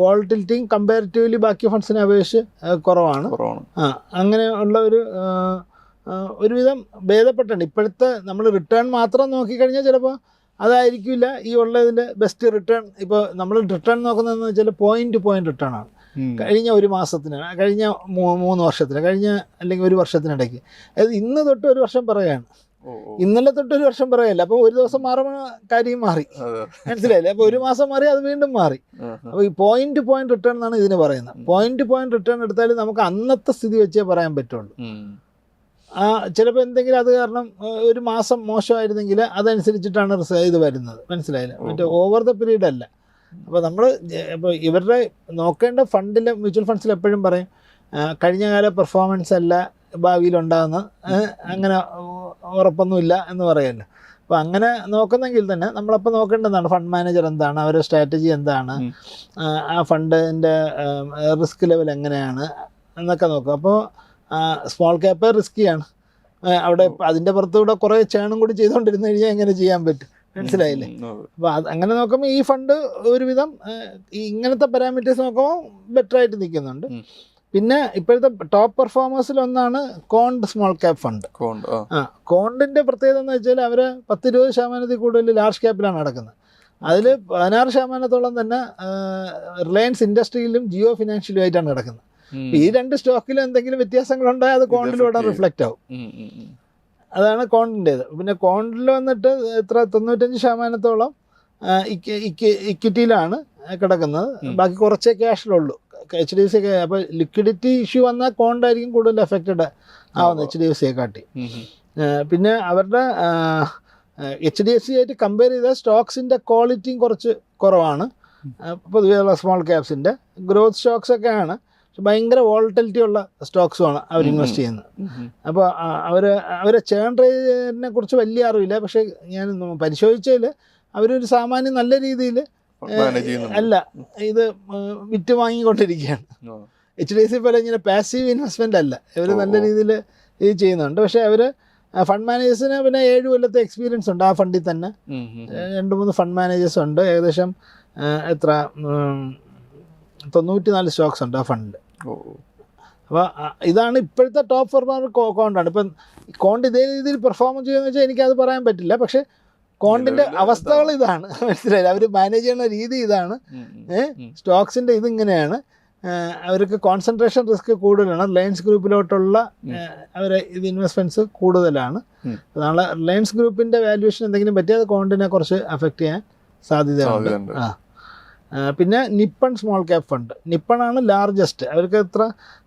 വോൾട്ടിലിറ്റിയും കമ്പാരിറ്റീവ്ലി ബാക്കി ഫണ്ട്സിനെ അപേക്ഷിച്ച് കുറവാണ്. ആ അങ്ങനെ ഉള്ള ഒരു ഒരുവിധം ഭേദപ്പെട്ടുണ്ട് ഇപ്പോഴത്തെ നമ്മൾ റിട്ടേൺ മാത്രം നോക്കിക്കഴിഞ്ഞാൽ ചിലപ്പോൾ അതായിരിക്കില്ല ഈ ഉള്ളതിന്റെ ബെസ്റ്റ് റിട്ടേൺ ഇപ്പോൾ നമ്മൾ റിട്ടേൺ നോക്കുന്നതെന്ന് വെച്ചാൽ പോയിന്റ് പോയിന്റ് റിട്ടേൺ ആണ്. കഴിഞ്ഞ ഒരു മാസത്തിന് കഴിഞ്ഞ മൂന്ന് വർഷത്തിന് കഴിഞ്ഞ അല്ലെങ്കിൽ ഒരു വർഷത്തിനിടയ്ക്ക്. അതായത് ഇന്ന് തൊട്ട് ഒരു വർഷം പറയുകയാണ്. ഓ. ഇന്നലെ തൊട്ട് ഒരു വർഷം പറയല്ല അപ്പൊ ഒരു ദിവസം മാറുമ്പോൾ കാര്യം മാറി. മനസ്സിലായില്ലേ? അപ്പൊ ഒരു മാസം മാറി അത് വീണ്ടും മാറി. അപ്പോൾ ഈ പോയിന്റ് പോയിന്റ് റിട്ടേൺ എന്നാണ് ഇതിന് പറയുന്നത്. പോയിന്റ് പോയിന്റ് റിട്ടേൺ എടുത്താൽ നമുക്ക് അന്നത്തെ സ്ഥിതി വെച്ചേ പറയാൻ പറ്റുള്ളൂ. ആ ചിലപ്പോൾ എന്തെങ്കിലും അത് കാരണം ഒരു മാസം മോശമായിരുന്നെങ്കിൽ അതനുസരിച്ചിട്ടാണ് ഇത് വരുന്നത്. മനസ്സിലായില്ല? മറ്റേ ഓവർ ദ പീരീഡ് അല്ല. അപ്പോൾ നമ്മൾ ഇപ്പോൾ ഇവരുടെ നോക്കേണ്ട ഫണ്ടിൽ മ്യൂച്വൽ ഫണ്ട്സിൽ എപ്പോഴും പറയും കഴിഞ്ഞ കാല പെർഫോമൻസ് അല്ല ഭാവിയിലുണ്ടാകുന്ന അങ്ങനെ ഉറപ്പൊന്നുമില്ല എന്ന് പറയുമല്ലോ അപ്പോൾ അങ്ങനെ നോക്കുന്നെങ്കിൽ തന്നെ നമ്മളപ്പോൾ നോക്കേണ്ടതാണ് ഫണ്ട് മാനേജർ എന്താണ് അവരുടെ സ്ട്രാറ്റജി എന്താണ് ആ, ആ ഫണ്ടിന്റെ റിസ്ക് ലെവൽ എങ്ങനെയാണ് എന്നൊക്കെ നോക്കുക. അപ്പോൾ സ്മോൾ ക്യാപ്പ് റിസ്ക്കിയാണ് അവിടെ അതിന്റെ പുറത്തുകൂടെ കുറേ ചേണും കൂടി ചെയ്തുകൊണ്ടിരുന്നു കഴിഞ്ഞാൽ എങ്ങനെ ചെയ്യാൻ പറ്റും? മനസ്സിലായില്ലേ? അപ്പോൾ അത് അങ്ങനെ നോക്കുമ്പോൾ ഈ ഫണ്ട് ഒരുവിധം ഈ ഇങ്ങനത്തെ പാരാമീറ്റേഴ്സ് നോക്കുമ്പോൾ ബെറ്റർ ആയിട്ട് നിൽക്കുന്നുണ്ട് പിന്നെ ഇപ്പോഴത്തെ ടോപ്പ് പെർഫോമേഴ്സിൽ ഒന്നാണ് Quant small cap fund Quant ആ. കോണ്ടിന്റെ പ്രത്യേകത എന്ന് വെച്ചാൽ അവർ പത്തിരുപത് ശതമാനത്തിൽ കൂടുതൽ ലാർജ് ക്യാപ്പിലാണ് നടക്കുന്നത്. അതിൽ പതിനാറ് ശതമാനത്തോളം തന്നെ റിലയൻസ് ഇൻഡസ്ട്രിയിലും ജിയോ ഫിനാൻഷ്യലും ആയിട്ടാണ് നടക്കുന്നത്. ഈ രണ്ട് സ്റ്റോക്കിലും എന്തെങ്കിലും വ്യത്യാസങ്ങൾ ഉണ്ടായാൽ അത് കോണ്ടിലൂടെ റിഫ്ലക്റ്റ് ആവും. അതാണ് കോണ്ടിന്റേത് പിന്നെ കോണ്ടിൽ വന്നിട്ട് എത്ര തൊണ്ണൂറ്റഞ്ച് ശതമാനത്തോളം ഇക്വിറ്റിയിലാണ് കിടക്കുന്നത്. ബാക്കി കുറച്ചേ ക്യാഷിലുള്ളൂ. എച്ച് ഡി എഫ് സി അപ്പോൾ ലിക്വിഡിറ്റി ഇഷ്യൂ വന്നാൽ കോണ്ടായിരിക്കും കൂടുതൽ എഫക്റ്റഡ് ആവുന്നത് എച്ച് ഡി എഫ് സിയെ കാട്ടി. പിന്നെ അവരുടെ എച്ച് ഡി എഫ് സി ആയിട്ട് കമ്പയർ ചെയ്താൽ സ്റ്റോക്സിന്റെ ക്വാളിറ്റിയും കുറച്ച് കുറവാണ്. പൊതുവേ പൊതുവെയുള്ള സ്മോൾ ക്യാപ്സിന്റെ ഗ്രോത്ത് സ്റ്റോക്സ് ഒക്കെയാണ്. പക്ഷെ ഭയങ്കര വോളറ്റിലിറ്റി ഉള്ള സ്റ്റോക്സുമാണ് അവർ ഇൻവെസ്റ്റ് ചെയ്യുന്നത്. അപ്പോൾ അവർ അവരെ ചേൺ റേറ്റിനെ കുറിച്ച് വലിയ അറിവില്ല. പക്ഷേ ഞാൻ പരിശോധിച്ചതിൽ അവരൊരു സാമാന്യം നല്ല രീതിയിൽ അല്ല ഇത് വിറ്റ് വാങ്ങിക്കൊണ്ടിരിക്കുകയാണ്. എച്ച് ഡി എഫ് സി പോലെ ഇങ്ങനെ പാസീവ് ഇൻവെസ്റ്റ്മെന്റ് അല്ല. ഇവർ നല്ല. രീതിയിൽ ഇത് ചെയ്യുന്നുണ്ട്. പക്ഷേ അവർ ഫണ്ട് മാനേജേഴ്സിന് പിന്നെ ഏഴ് കൊല്ലത്തെ എക്സ്പീരിയൻസ് ഉണ്ട് ആ ഫണ്ടിൽ തന്നെ. രണ്ട് മൂന്ന് ഫണ്ട് മാനേജേഴ്സ് ഉണ്ട്. ഏകദേശം എത്ര തൊണ്ണൂറ്റി നാല് സ്റ്റോക്സ് ഉണ്ട് ആ ഫണ്ടിൽ. അപ്പോൾ ഇതാണ് ഇപ്പോഴത്തെ ടോപ്പ് പെർഫോമർ കോണ്ടാണ് ഇപ്പം കോണ്ട് ഇതേ രീതിയിൽ പെർഫോം ചെയ്യുമെന്ന് വെച്ചാൽ എനിക്കത് പറയാൻ പറ്റില്ല. പക്ഷേ കോണ്ടിന്റെ അവസ്ഥകൾ ഇതാണ്. മനസ്സിലായില്ല? അവർ മാനേജ് ചെയ്യുന്ന രീതി ഇതാണ്. സ്റ്റോക്സിന്റെ ഇതിങ്ങനെയാണ് അവർക്ക് കോൺസെൻട്രേഷൻ റിസ്ക് കൂടുതലാണ്. റിലയൻസ് ഗ്രൂപ്പിലോട്ടുള്ള. അവരെ ഇത് ഇൻവെസ്റ്റ്മെന്റ്സ് കൂടുതലാണ്. അതാണ് റിലയൻസ് ഗ്രൂപ്പിന്റെ വാല്യുവേഷൻ എന്തെങ്കിലും പറ്റിയാൽ അത് കോണ്ടിനെ കുറച്ച് അഫക്റ്റ് ചെയ്യാൻ സാധ്യതയുണ്ട്. ആ, പിന്നെ നിപ്പൺ സ്മോൾ ക്യാപ് ഫണ്ട്. നിപ്പണാണ് ആണ് ലാർജസ്റ്റ്. അവർക്ക് എത്ര?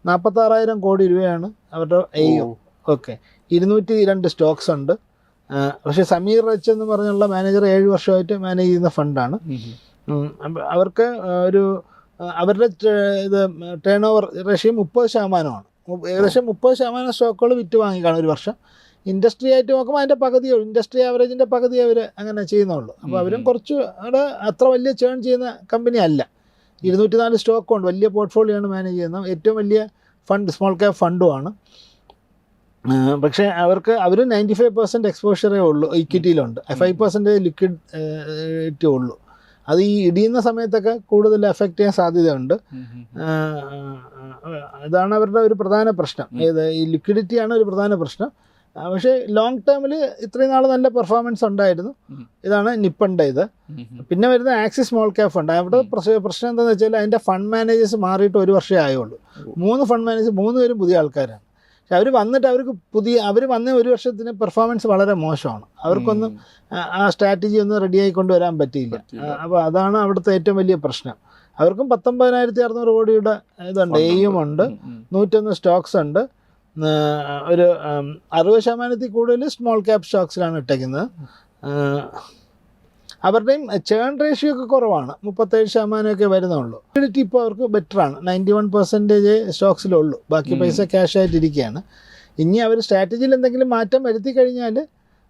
നാൽപ്പത്താറായിരം കോടി രൂപയാണ് അവരുടെ എയ്യോ ഓ. ഓക്കെ. ഇരുന്നൂറ്റി രണ്ട് സ്റ്റോക്സ് ഉണ്ട്. പക്ഷേ സമീർ റച്ച് എന്ന് പറഞ്ഞുള്ള മാനേജർ ഏഴ് വർഷമായിട്ട് മാനേജ് ചെയ്യുന്ന ഫണ്ടാണ്. അവർക്ക് ഒരു അവരുടെ ഇത് ടേൺ ഓവർ റേഷ്യം മുപ്പത് ശതമാനമാണ്. ഏകദേശം മുപ്പത് ശതമാനം സ്റ്റോക്കുകൾ വിറ്റ് വാങ്ങിക്കാണ് ഒരു വർഷം. ഇൻഡസ്ട്രി ആയിട്ട് നോക്കുമ്പോൾ അതിന്റെ പകുതിയോ ഇൻഡസ്ട്രി ആവറേജിന്റെ പകുതി അവർ അങ്ങനെ ചെയ്യുന്നുള്ളൂ. അപ്പോൾ അവരും കുറച്ച് അവിടെ അത്ര വലിയ ചേൺ ചെയ്യുന്ന കമ്പനി അല്ല. ഇരുന്നൂറ്റി നാല് സ്റ്റോക്കുണ്ട് വലിയ പോർട്ട്ഫോളിയോ ആണ് മാനേജ് ചെയ്യുന്നത്. ഏറ്റവും വലിയ ഫണ്ട് സ്മോൾ ക്യാപ് ഫണ്ടുമാണ് പക്ഷേ അവർക്ക് അവർ നയന്റി ഫൈവ് പെർസെന്റ് എക്സ്പോഷറേ ഉള്ളൂ. ഇക്വിറ്റിയിലുണ്ട് ഫൈവ് പെർസെന്റ് ലിക്വിഡ് ഇറ്റേ ഉള്ളൂ. അത് ഈ ഇടിയുന്ന സമയത്തൊക്കെ കൂടുതൽ എഫക്റ്റ് ചെയ്യാൻ സാധ്യതയുണ്ട്. ഇതാണ് അവരുടെ ഒരു പ്രധാന പ്രശ്നം. ഏത്? ഈ ലിക്വിഡിറ്റിയാണ് ഒരു പ്രധാന പ്രശ്നം. പക്ഷേ ലോങ് ടേമിൽ ഇത്രയും നാൾ നല്ല പെർഫോമൻസ് ഉണ്ടായിരുന്നു. ഇതാണ് നിപ്പണ്ട ഇത്. പിന്നെ വരുന്ന ആക്സിസ് സ്മോൾ ക്യാപ് ഫണ്ട് അവിടെ. പ്രശ്നം എന്താണെന്ന് വെച്ചാൽ അതിന്റെ ഫണ്ട് മാനേജേഴ്സ് മാറിയിട്ട് ഒരു വർഷമേ ആയുള്ളൂ. മൂന്ന് ഫണ്ട് മാനേജേഴ്സ് മൂന്ന് പേരും പുതിയ ആൾക്കാരാണ്. പക്ഷെ അവർ വന്നിട്ട് അവർക്ക് പുതിയ അവർ വന്ന ഒരു വർഷത്തിന് പെർഫോമൻസ് വളരെ മോശമാണ്. അവർക്കൊന്നും ആ- സ്ട്രാറ്റജി ഒന്നും റെഡിയായി കൊണ്ടുവരാൻ പറ്റിയില്ല. പറ്റിയില്ല. അപ്പോൾ അതാണ് അവിടുത്തെ ഏറ്റവും വലിയ പ്രശ്നം. അവർക്കും പത്തൊമ്പതിനായിരത്തി അറുന്നൂറ് കോടിയുടെ ഇതുണ്ട് എയും ഉണ്ട്. നൂറ്റൊന്ന് സ്റ്റോക്സ് ഉണ്ട്. ഒരു അറുപത് ശതമാനത്തിൽ കൂടുതൽ സ്മോൾ ക്യാപ് സ്റ്റോക്സിലാണ് ഇട്ടേക്കുന്നത്. അവരുടെയും ചേൺ റേഷ്യോ ഒക്കെ കുറവാണ്. മുപ്പത്തേഴ് ശതമാനമൊക്കെ വരുന്നുള്ളൂ. ലിക്വിഡിറ്റി ഇപ്പോൾ അവർക്ക് ബെറ്റർ ആണ്. നയന്റി വൺ പെർസെന്റേജ് സ്റ്റോക്സിലുള്ളൂ ബാക്കി. പൈസ ക്യാഷ് ആയിട്ടിരിക്കുകയാണ്. ഇനി അവർ സ്ട്രാറ്റജിയിൽ എന്തെങ്കിലും മാറ്റം വരുത്തി കഴിഞ്ഞാൽ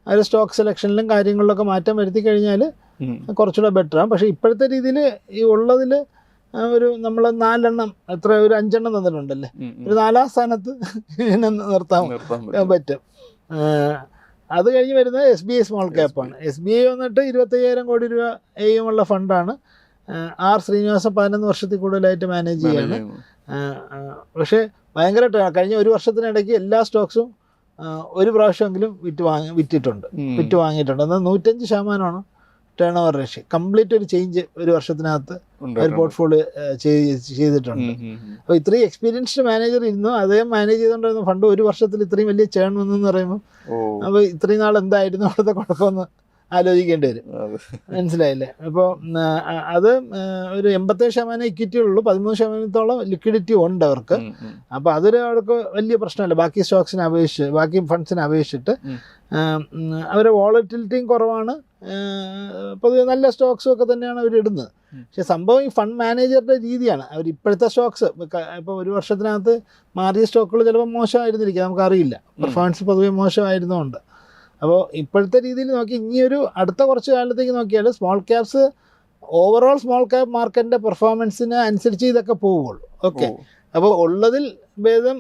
അവർ സ്റ്റോക്ക് സെലക്ഷനിലും കാര്യങ്ങളിലൊക്കെ മാറ്റം വരുത്തി കഴിഞ്ഞാൽ കുറച്ചുകൂടെ കുറച്ചുകൂടെ ബെറ്ററാണ് പക്ഷേ ഇപ്പോഴത്തെ രീതിയിൽ ഈ ഉള്ളതിൽ ഒരു നമ്മൾ നാലെണ്ണം എത്ര ഒരു അഞ്ചെണ്ണം തന്നിട്ടുണ്ടല്ലേ. ഒരു നാലാം സ്ഥാനത്ത് ഇതിനെ നിർത്താൻ പറ്റും. അത് കഴിഞ്ഞ് വരുന്നത് എസ് ബി ഐ സ്മോൾ ക്യാപ്പാണ് എസ് ബി ഐ വന്നിട്ട് ഇരുപത്തയ്യായിരം കോടി രൂപ എയുമുള്ള ഫണ്ടാണ്. ആർ ശ്രീനിവാസൻ പതിനൊന്ന് വർഷത്തിൽ കൂടുതലായിട്ട് മാനേജ് ചെയ്യാണ്. പക്ഷേ ഭയങ്കര കഴിഞ്ഞ ഒരു വർഷത്തിനിടയ്ക്ക് എല്ലാ സ്റ്റോക്സും ഒരു പ്രാവശ്യമെങ്കിലും വിറ്റ് വാങ്ങി വിറ്റിട്ടുണ്ട്. വിറ്റ് വാങ്ങിയിട്ടുണ്ട്. എന്നാൽ നൂറ്റഞ്ച് ശതമാനമാണ് ടേൺ ഓവർ റേഷ്യ കംപ്ലീറ്റ് ഒരു ചേഞ്ച് ഒരു വർഷത്തിനകത്ത് ഒരു. പോർട്ട്ഫോളിയോ ചെയ്തിട്ടുണ്ട്. അപ്പോൾ ഇത്രയും എക്സ്പീരിയൻസ്ഡ് മാനേജർ ഇരുന്നു. അദ്ദേഹം മാനേജ് ചെയ്തുകൊണ്ടിരുന്ന ഫണ്ട് ഒരു വർഷത്തിൽ ഇത്രയും വലിയ ചേൺ വന്നെന്ന് പറയുമ്പോൾ അപ്പൊ അപ്പോൾ ഇത്രയും നാൾ എന്തായിരുന്നു? അവിടുത്തെ കുഴപ്പമെന്ന് ആലോചിക്കേണ്ടി വരും. മനസ്സിലായില്ലേ? അപ്പോൾ അത് ഒരു എൺപത്തേഴ് ശതമാനം ഇക്വിറ്റി ഉള്ളൂ. പതിമൂന്ന് ശതമാനത്തോളം ലിക്വിഡിറ്റി ഉണ്ട് അവർക്ക്. അപ്പോൾ അതൊരു അവർക്ക് വലിയ പ്രശ്നമല്ല. ബാക്കി സ്റ്റോക്സിനെ അപേക്ഷിച്ച് ബാക്കി ഫണ്ട്സിനെ അപേക്ഷിച്ചിട്ട് അവരെ അവരുടെ വോളറ്റിലിറ്റിയും കുറവാണ്. പൊതുവെ നല്ല സ്റ്റോക്സും ഒക്കെ തന്നെയാണ് അവർ ഇടുന്നത്. പക്ഷേ സംഭവം ഈ ഫണ്ട് മാനേജറുടെ രീതിയാണ്. അവർ ഇപ്പോഴത്തെ സ്റ്റോക്സ് ഇപ്പോൾ ഒരു വർഷത്തിനകത്ത് മാറിയ സ്റ്റോക്കുകൾ ചിലപ്പോൾ മോശമായിരുന്നിരിക്കും നമുക്കറിയില്ല. പെർഫോമൻസ് പൊതുവെ മോശമായിരുന്നുകൊണ്ട് അപ്പോൾ ഇപ്പോഴത്തെ രീതിയിൽ നോക്കി ഇനിയൊരു അടുത്ത കുറച്ച് കാലത്തേക്ക് നോക്കിയാൽ small caps overall small cap മാർക്കറ്റിന്റെ പെർഫോമൻസിന് അനുസരിച്ച് ഇതൊക്കെ പോവുള്ളൂ. ഓക്കെ. അപ്പോൾ ഉള്ളതിൽ ഭേദം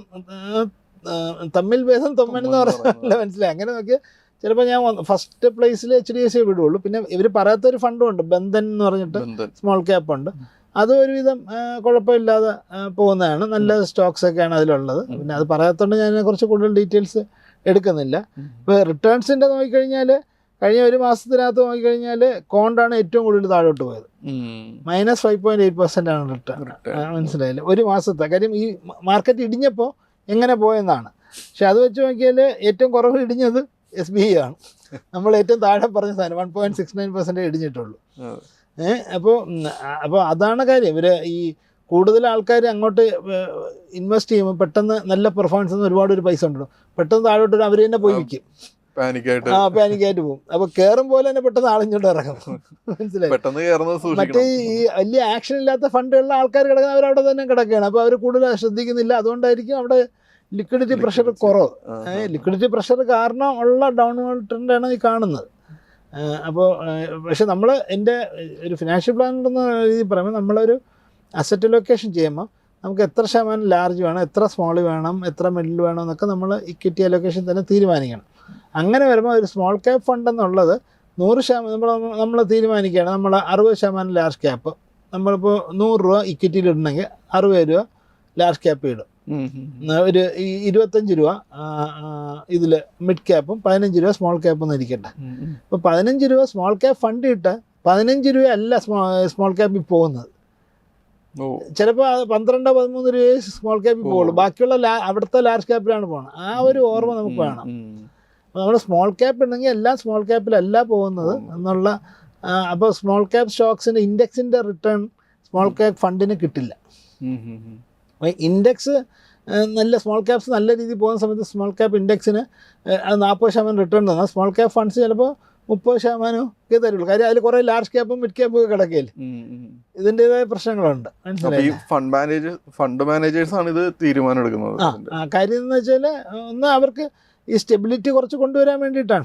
തമ്മിൽ ഭേദം തൊമ്മൻ എന്ന് പറഞ്ഞാൽ മനസ്സിലായി. അങ്ങനെ നോക്കി ചിലപ്പോൾ ഞാൻ ഫസ്റ്റ് പ്ലേസിൽ എച്ച് ഡി എഫ് സി വിടുള്ളൂ. പിന്നെ ഇവർ പറയാത്തൊരു ഫണ്ടും ഉണ്ട് ബന്ധൻ എന്ന് പറഞ്ഞിട്ട് സ്മോൾ ക്യാപ്പ് ഉണ്ട്. അതും ഒരുവിധം കുഴപ്പമില്ലാതെ പോകുന്നതാണ്. നല്ല സ്റ്റോക്സ് ഒക്കെയാണ് അതിലുള്ളത്. പിന്നെ അത് പറയാത്തതുകൊണ്ട് ഞാൻ അതിനെക്കുറിച്ച് കൂടുതൽ ഡീറ്റെയിൽസ് എടുക്കുന്നില്ല. ഇപ്പോൾ റിട്ടേൺസിന്റെ നോക്കിക്കഴിഞ്ഞാൽ കഴിഞ്ഞ ഒരു മാസത്തിനകത്ത് നോക്കിക്കഴിഞ്ഞാൽ കോണ്ടാണ് ഏറ്റവും കൂടുതൽ താഴോട്ട് പോയത്. Minus five point eight percent ആണ് റിട്ടേൺ മനസ്സിലായില്ലേ? ഒരു മാസത്തെ. കാര്യം ഈ മാർക്കറ്റ് ഇടിഞ്ഞപ്പോൾ എങ്ങനെ പോയെന്നാണ്. പക്ഷെ അത് വെച്ച് നോക്കിയാൽ ഏറ്റവും കുറവ് ഇടിഞ്ഞത് എസ് ബി ഐ ആണ്. നമ്മൾ ഏറ്റവും താഴെ പറഞ്ഞ സാധനം വൺ പോയിന്റ് സിക്സ് നയൻ പെർസെന്റേ ഇടിഞ്ഞിട്ടുള്ളൂ. ഏഹ് അപ്പോൾ അപ്പോൾ അതാണ് കാര്യം. ഇവർ ഈ കൂടുതൽ ആൾക്കാർ അങ്ങോട്ട് ഇൻവെസ്റ്റ് ചെയ്യുമ്പോൾ പെട്ടെന്ന് നല്ല പെർഫോമൻസ് നിന്ന് ഒരുപാട് ഒരു പൈസ ഉണ്ടല്ലോ. പെട്ടെന്ന് താഴോട്ട് അവർ തന്നെ പോയി വിൽക്കും. ആയിട്ട് ആ പാനിക്കായിട്ട് പോകും. അപ്പൊ കയറും പോലെ തന്നെ പെട്ടെന്ന് ആളിഞ്ഞോട്ട് ഇറങ്ങും. മനസ്സിലായി? മറ്റേ ഈ വലിയ ആക്ഷൻ ഇല്ലാത്ത ഫണ്ടുകളിലെ ആൾക്കാർ കിടക്കുന്ന അവരവിടെ തന്നെ കിടക്കുകയാണ്. അപ്പൊ അവർ കൂടുതൽ ശ്രദ്ധിക്കുന്നില്ല. അതുകൊണ്ടായിരിക്കും അവിടെ ലിക്വിഡിറ്റി പ്രഷർ കുറവ്. ലിക്വിഡിറ്റി പ്രഷർ കാരണം ഉള്ള ഡൗൺവേർഡ് ട്രെൻഡാണ് ഈ കാണുന്നത്. അപ്പോൾ പക്ഷെ നമ്മൾ എന്റെ ഒരു ഫിനാൻഷ്യൽ പ്ലാൻ എന്ന രീതിയിൽ പറയുമ്പോൾ നമ്മളൊരു അസറ്റ് ലൊക്കേഷൻ ചെയ്യുമ്പോൾ നമുക്ക് എത്ര ശതമാനം ലാർജ് വേണം എത്ര സ്മോൾ വേണം എത്ര മിഡിൽ വേണം എന്നൊക്കെ നമ്മൾ ഇക്വിറ്റി അലൊക്കേഷൻ തന്നെ തീരുമാനിക്കണം. അങ്ങനെ വരുമ്പോൾ ഒരു സ്മോൾ ക്യാപ്പ് ഫണ്ട് എന്നുള്ളത് നൂറ് ശതമാനം നമ്മൾ നമ്മൾ തീരുമാനിക്കുകയാണ്. നമ്മൾ അറുപത് ശതമാനം ലാർജ് ക്യാപ്പ് നമ്മളിപ്പോൾ നൂറ് രൂപ ഇക്വിറ്റിയിൽ ഇടണമെങ്കിൽ അറുപത് രൂപ ലാർജ് ക്യാപ്പ് ഇടും. ഒരു ഇരുപത്തഞ്ച് രൂപ ഇതിൽ മിഡ് ക്യാപ്പും പതിനഞ്ച് രൂപ സ്മോൾ ക്യാപ്പും ഇരിക്കട്ടെ. അപ്പോൾ പതിനഞ്ച് രൂപ സ്മോൾ ക്യാപ്പ് ഫണ്ട് ഇട്ട് പതിനഞ്ച് രൂപ അല്ല സ്മോൾ ക്യാപ്പിൽ പോകുന്നത്. ചിലപ്പോൾ പന്ത്രണ്ടോ പതിമൂന്ന് രൂപയെ സ്മോൾ ക്യാപ്പിൽ പോകുള്ളൂ. ബാക്കിയുള്ള അവിടുത്തെ ലാർജ് ക്യാപ്പിലാണ് പോകുന്നത് ആ ഒരു ഓർമ്മ നമുക്ക് വേണം. നമ്മൾ സ്മോൾ ക്യാപ്പ് ഉണ്ടെങ്കിൽ എല്ലാം സ്മോൾ ക്യാപ്പിലല്ല പോകുന്നത്. എന്നുള്ള അപ്പോൾ സ്മോൾ ക്യാപ് സ്റ്റോക്സിന്റെ ഇൻഡെക്സിന്റെ റിട്ടേൺ സ്മോൾ ക്യാപ് ഫണ്ടിന് കിട്ടില്ല. ഇൻഡെക്സ് നല്ല സ്മോൾ ക്യാപ്സ് നല്ല രീതിയിൽ പോകുന്ന സമയത്ത് സ്മോൾ ക്യാപ്പ് ഇൻഡെക്സിന് അത് നാൽപ്പത് ശതമാനം റിട്ടേൺ തന്നാൽ സ്മോൾ ക്യാപ്പ് ഫണ്ട്സ് ചിലപ്പോൾ മുപ്പത് ശതമാനം ഒക്കെ തരുള്ളൂ. കാര്യം അതിൽ കുറേ ലാർജ് ക്യാപ്പും മിഡ് ക്യാപ്പും ഒക്കെ കിടക്കില്ല. ഇതിന്റെതായ പ്രശ്നങ്ങളുണ്ട്. ഈ മനസ്സിലായി ഫണ്ട് മാനേജ് ഫണ്ട് മാനേജേഴ്സ് ആണ് ഇത് തീരുമാനം എടുക്കുന്നത്. ആ. കാര്യം എന്ന് വെച്ചാൽ ഒന്ന് അവർക്ക് ഈ സ്റ്റെബിലിറ്റി കുറച്ച് കൊണ്ടുവരാൻ വേണ്ടിയിട്ടാണ്.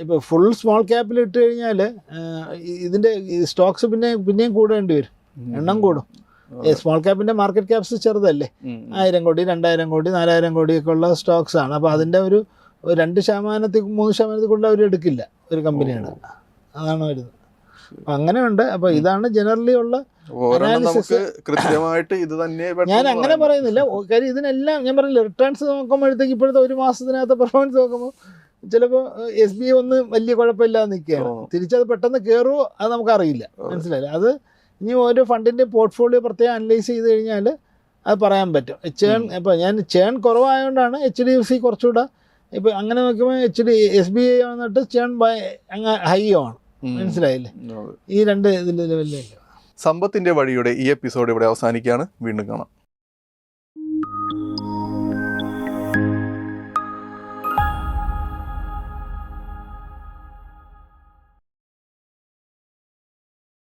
ഇപ്പോൾ ഫുൾ സ്മോൾ ക്യാപ്പിൽ ഇട്ട് കഴിഞ്ഞാൽ ഇതിന്റെ സ്റ്റോക്സ് പിന്നെ പിന്നെയും കൂടേണ്ടി വരും. എണ്ണം കൂടും. സ്മോൾ ക്യാപ്പിന്റെ മാർക്കറ്റ് ക്യാപ്സ് ചെറുതല്ലേ. ആയിരം കോടി രണ്ടായിരം കോടി നാലായിരം കോടിയൊക്കെ ഉള്ള സ്റ്റോക്സ് ആണ്. അപ്പോൾ അതിന്റെ ഒരു രണ്ട് ശതമാനത്തിൽ മൂന്ന് ശതമാനത്തിൽ കൊണ്ട് അവർ എടുക്കില്ല ഒരു കമ്പനിയാണ് അതാണ് വരുന്നത്. അപ്പൊ അങ്ങനെയുണ്ട്. അപ്പൊ ഇതാണ് ജനറലി ഉള്ള കൃത്യമായിട്ട് ഇത് തന്നെ ഞാൻ അങ്ങനെ പറയുന്നില്ല. കാര്യം ഇതിനെല്ലാം ഞാൻ പറഞ്ഞില്ല റിട്ടേൺസ് നോക്കുമ്പോഴത്തേക്ക് ഇപ്പോഴത്തെ ഒരു മാസത്തിനകത്ത് പെർഫോമൻസ് നോക്കുമ്പോൾ ചിലപ്പോൾ എസ് ബി ഐ ഒന്ന് വലിയ കുഴപ്പമില്ലാതെ നിൽക്കുകയാണ്. തിരിച്ചത് പെട്ടെന്ന് കയറുമോ അത് നമുക്കറിയില്ല അറിയില്ല. മനസ്സിലായില്ല? അത് ഇനി ഓരോ ഫണ്ടിന്റെ പോർട്ട്ഫോളിയോ പ്രത്യേകം അനലൈസ് ചെയ്ത് കഴിഞ്ഞാൽ അത് പറയാൻ പറ്റും. ചേൺ ഇപ്പോൾ ഞാൻ ചേൺ കുറവായതുകൊണ്ടാണ് എച്ച് ഡി എഫ് സി കുറച്ചുകൂടെ ഇപ്പോൾ അങ്ങനെ നോക്കുമ്പോൾ H D S B I വന്നിട്ട് ചേൺ ബൈ അങ്ങ് ഹൈ ആണ്. മനസ്സിലായില്ലേ? ഈ രണ്ട് ഇതിൽ ലെവലിലേക്ക് സമ്പത്തിന്റെ വഴിയുടെ ഈ എപ്പിസോഡ് ഇവിടെ അവസാനിക്കുകയാണ്. വീണ്ടും കാണാം.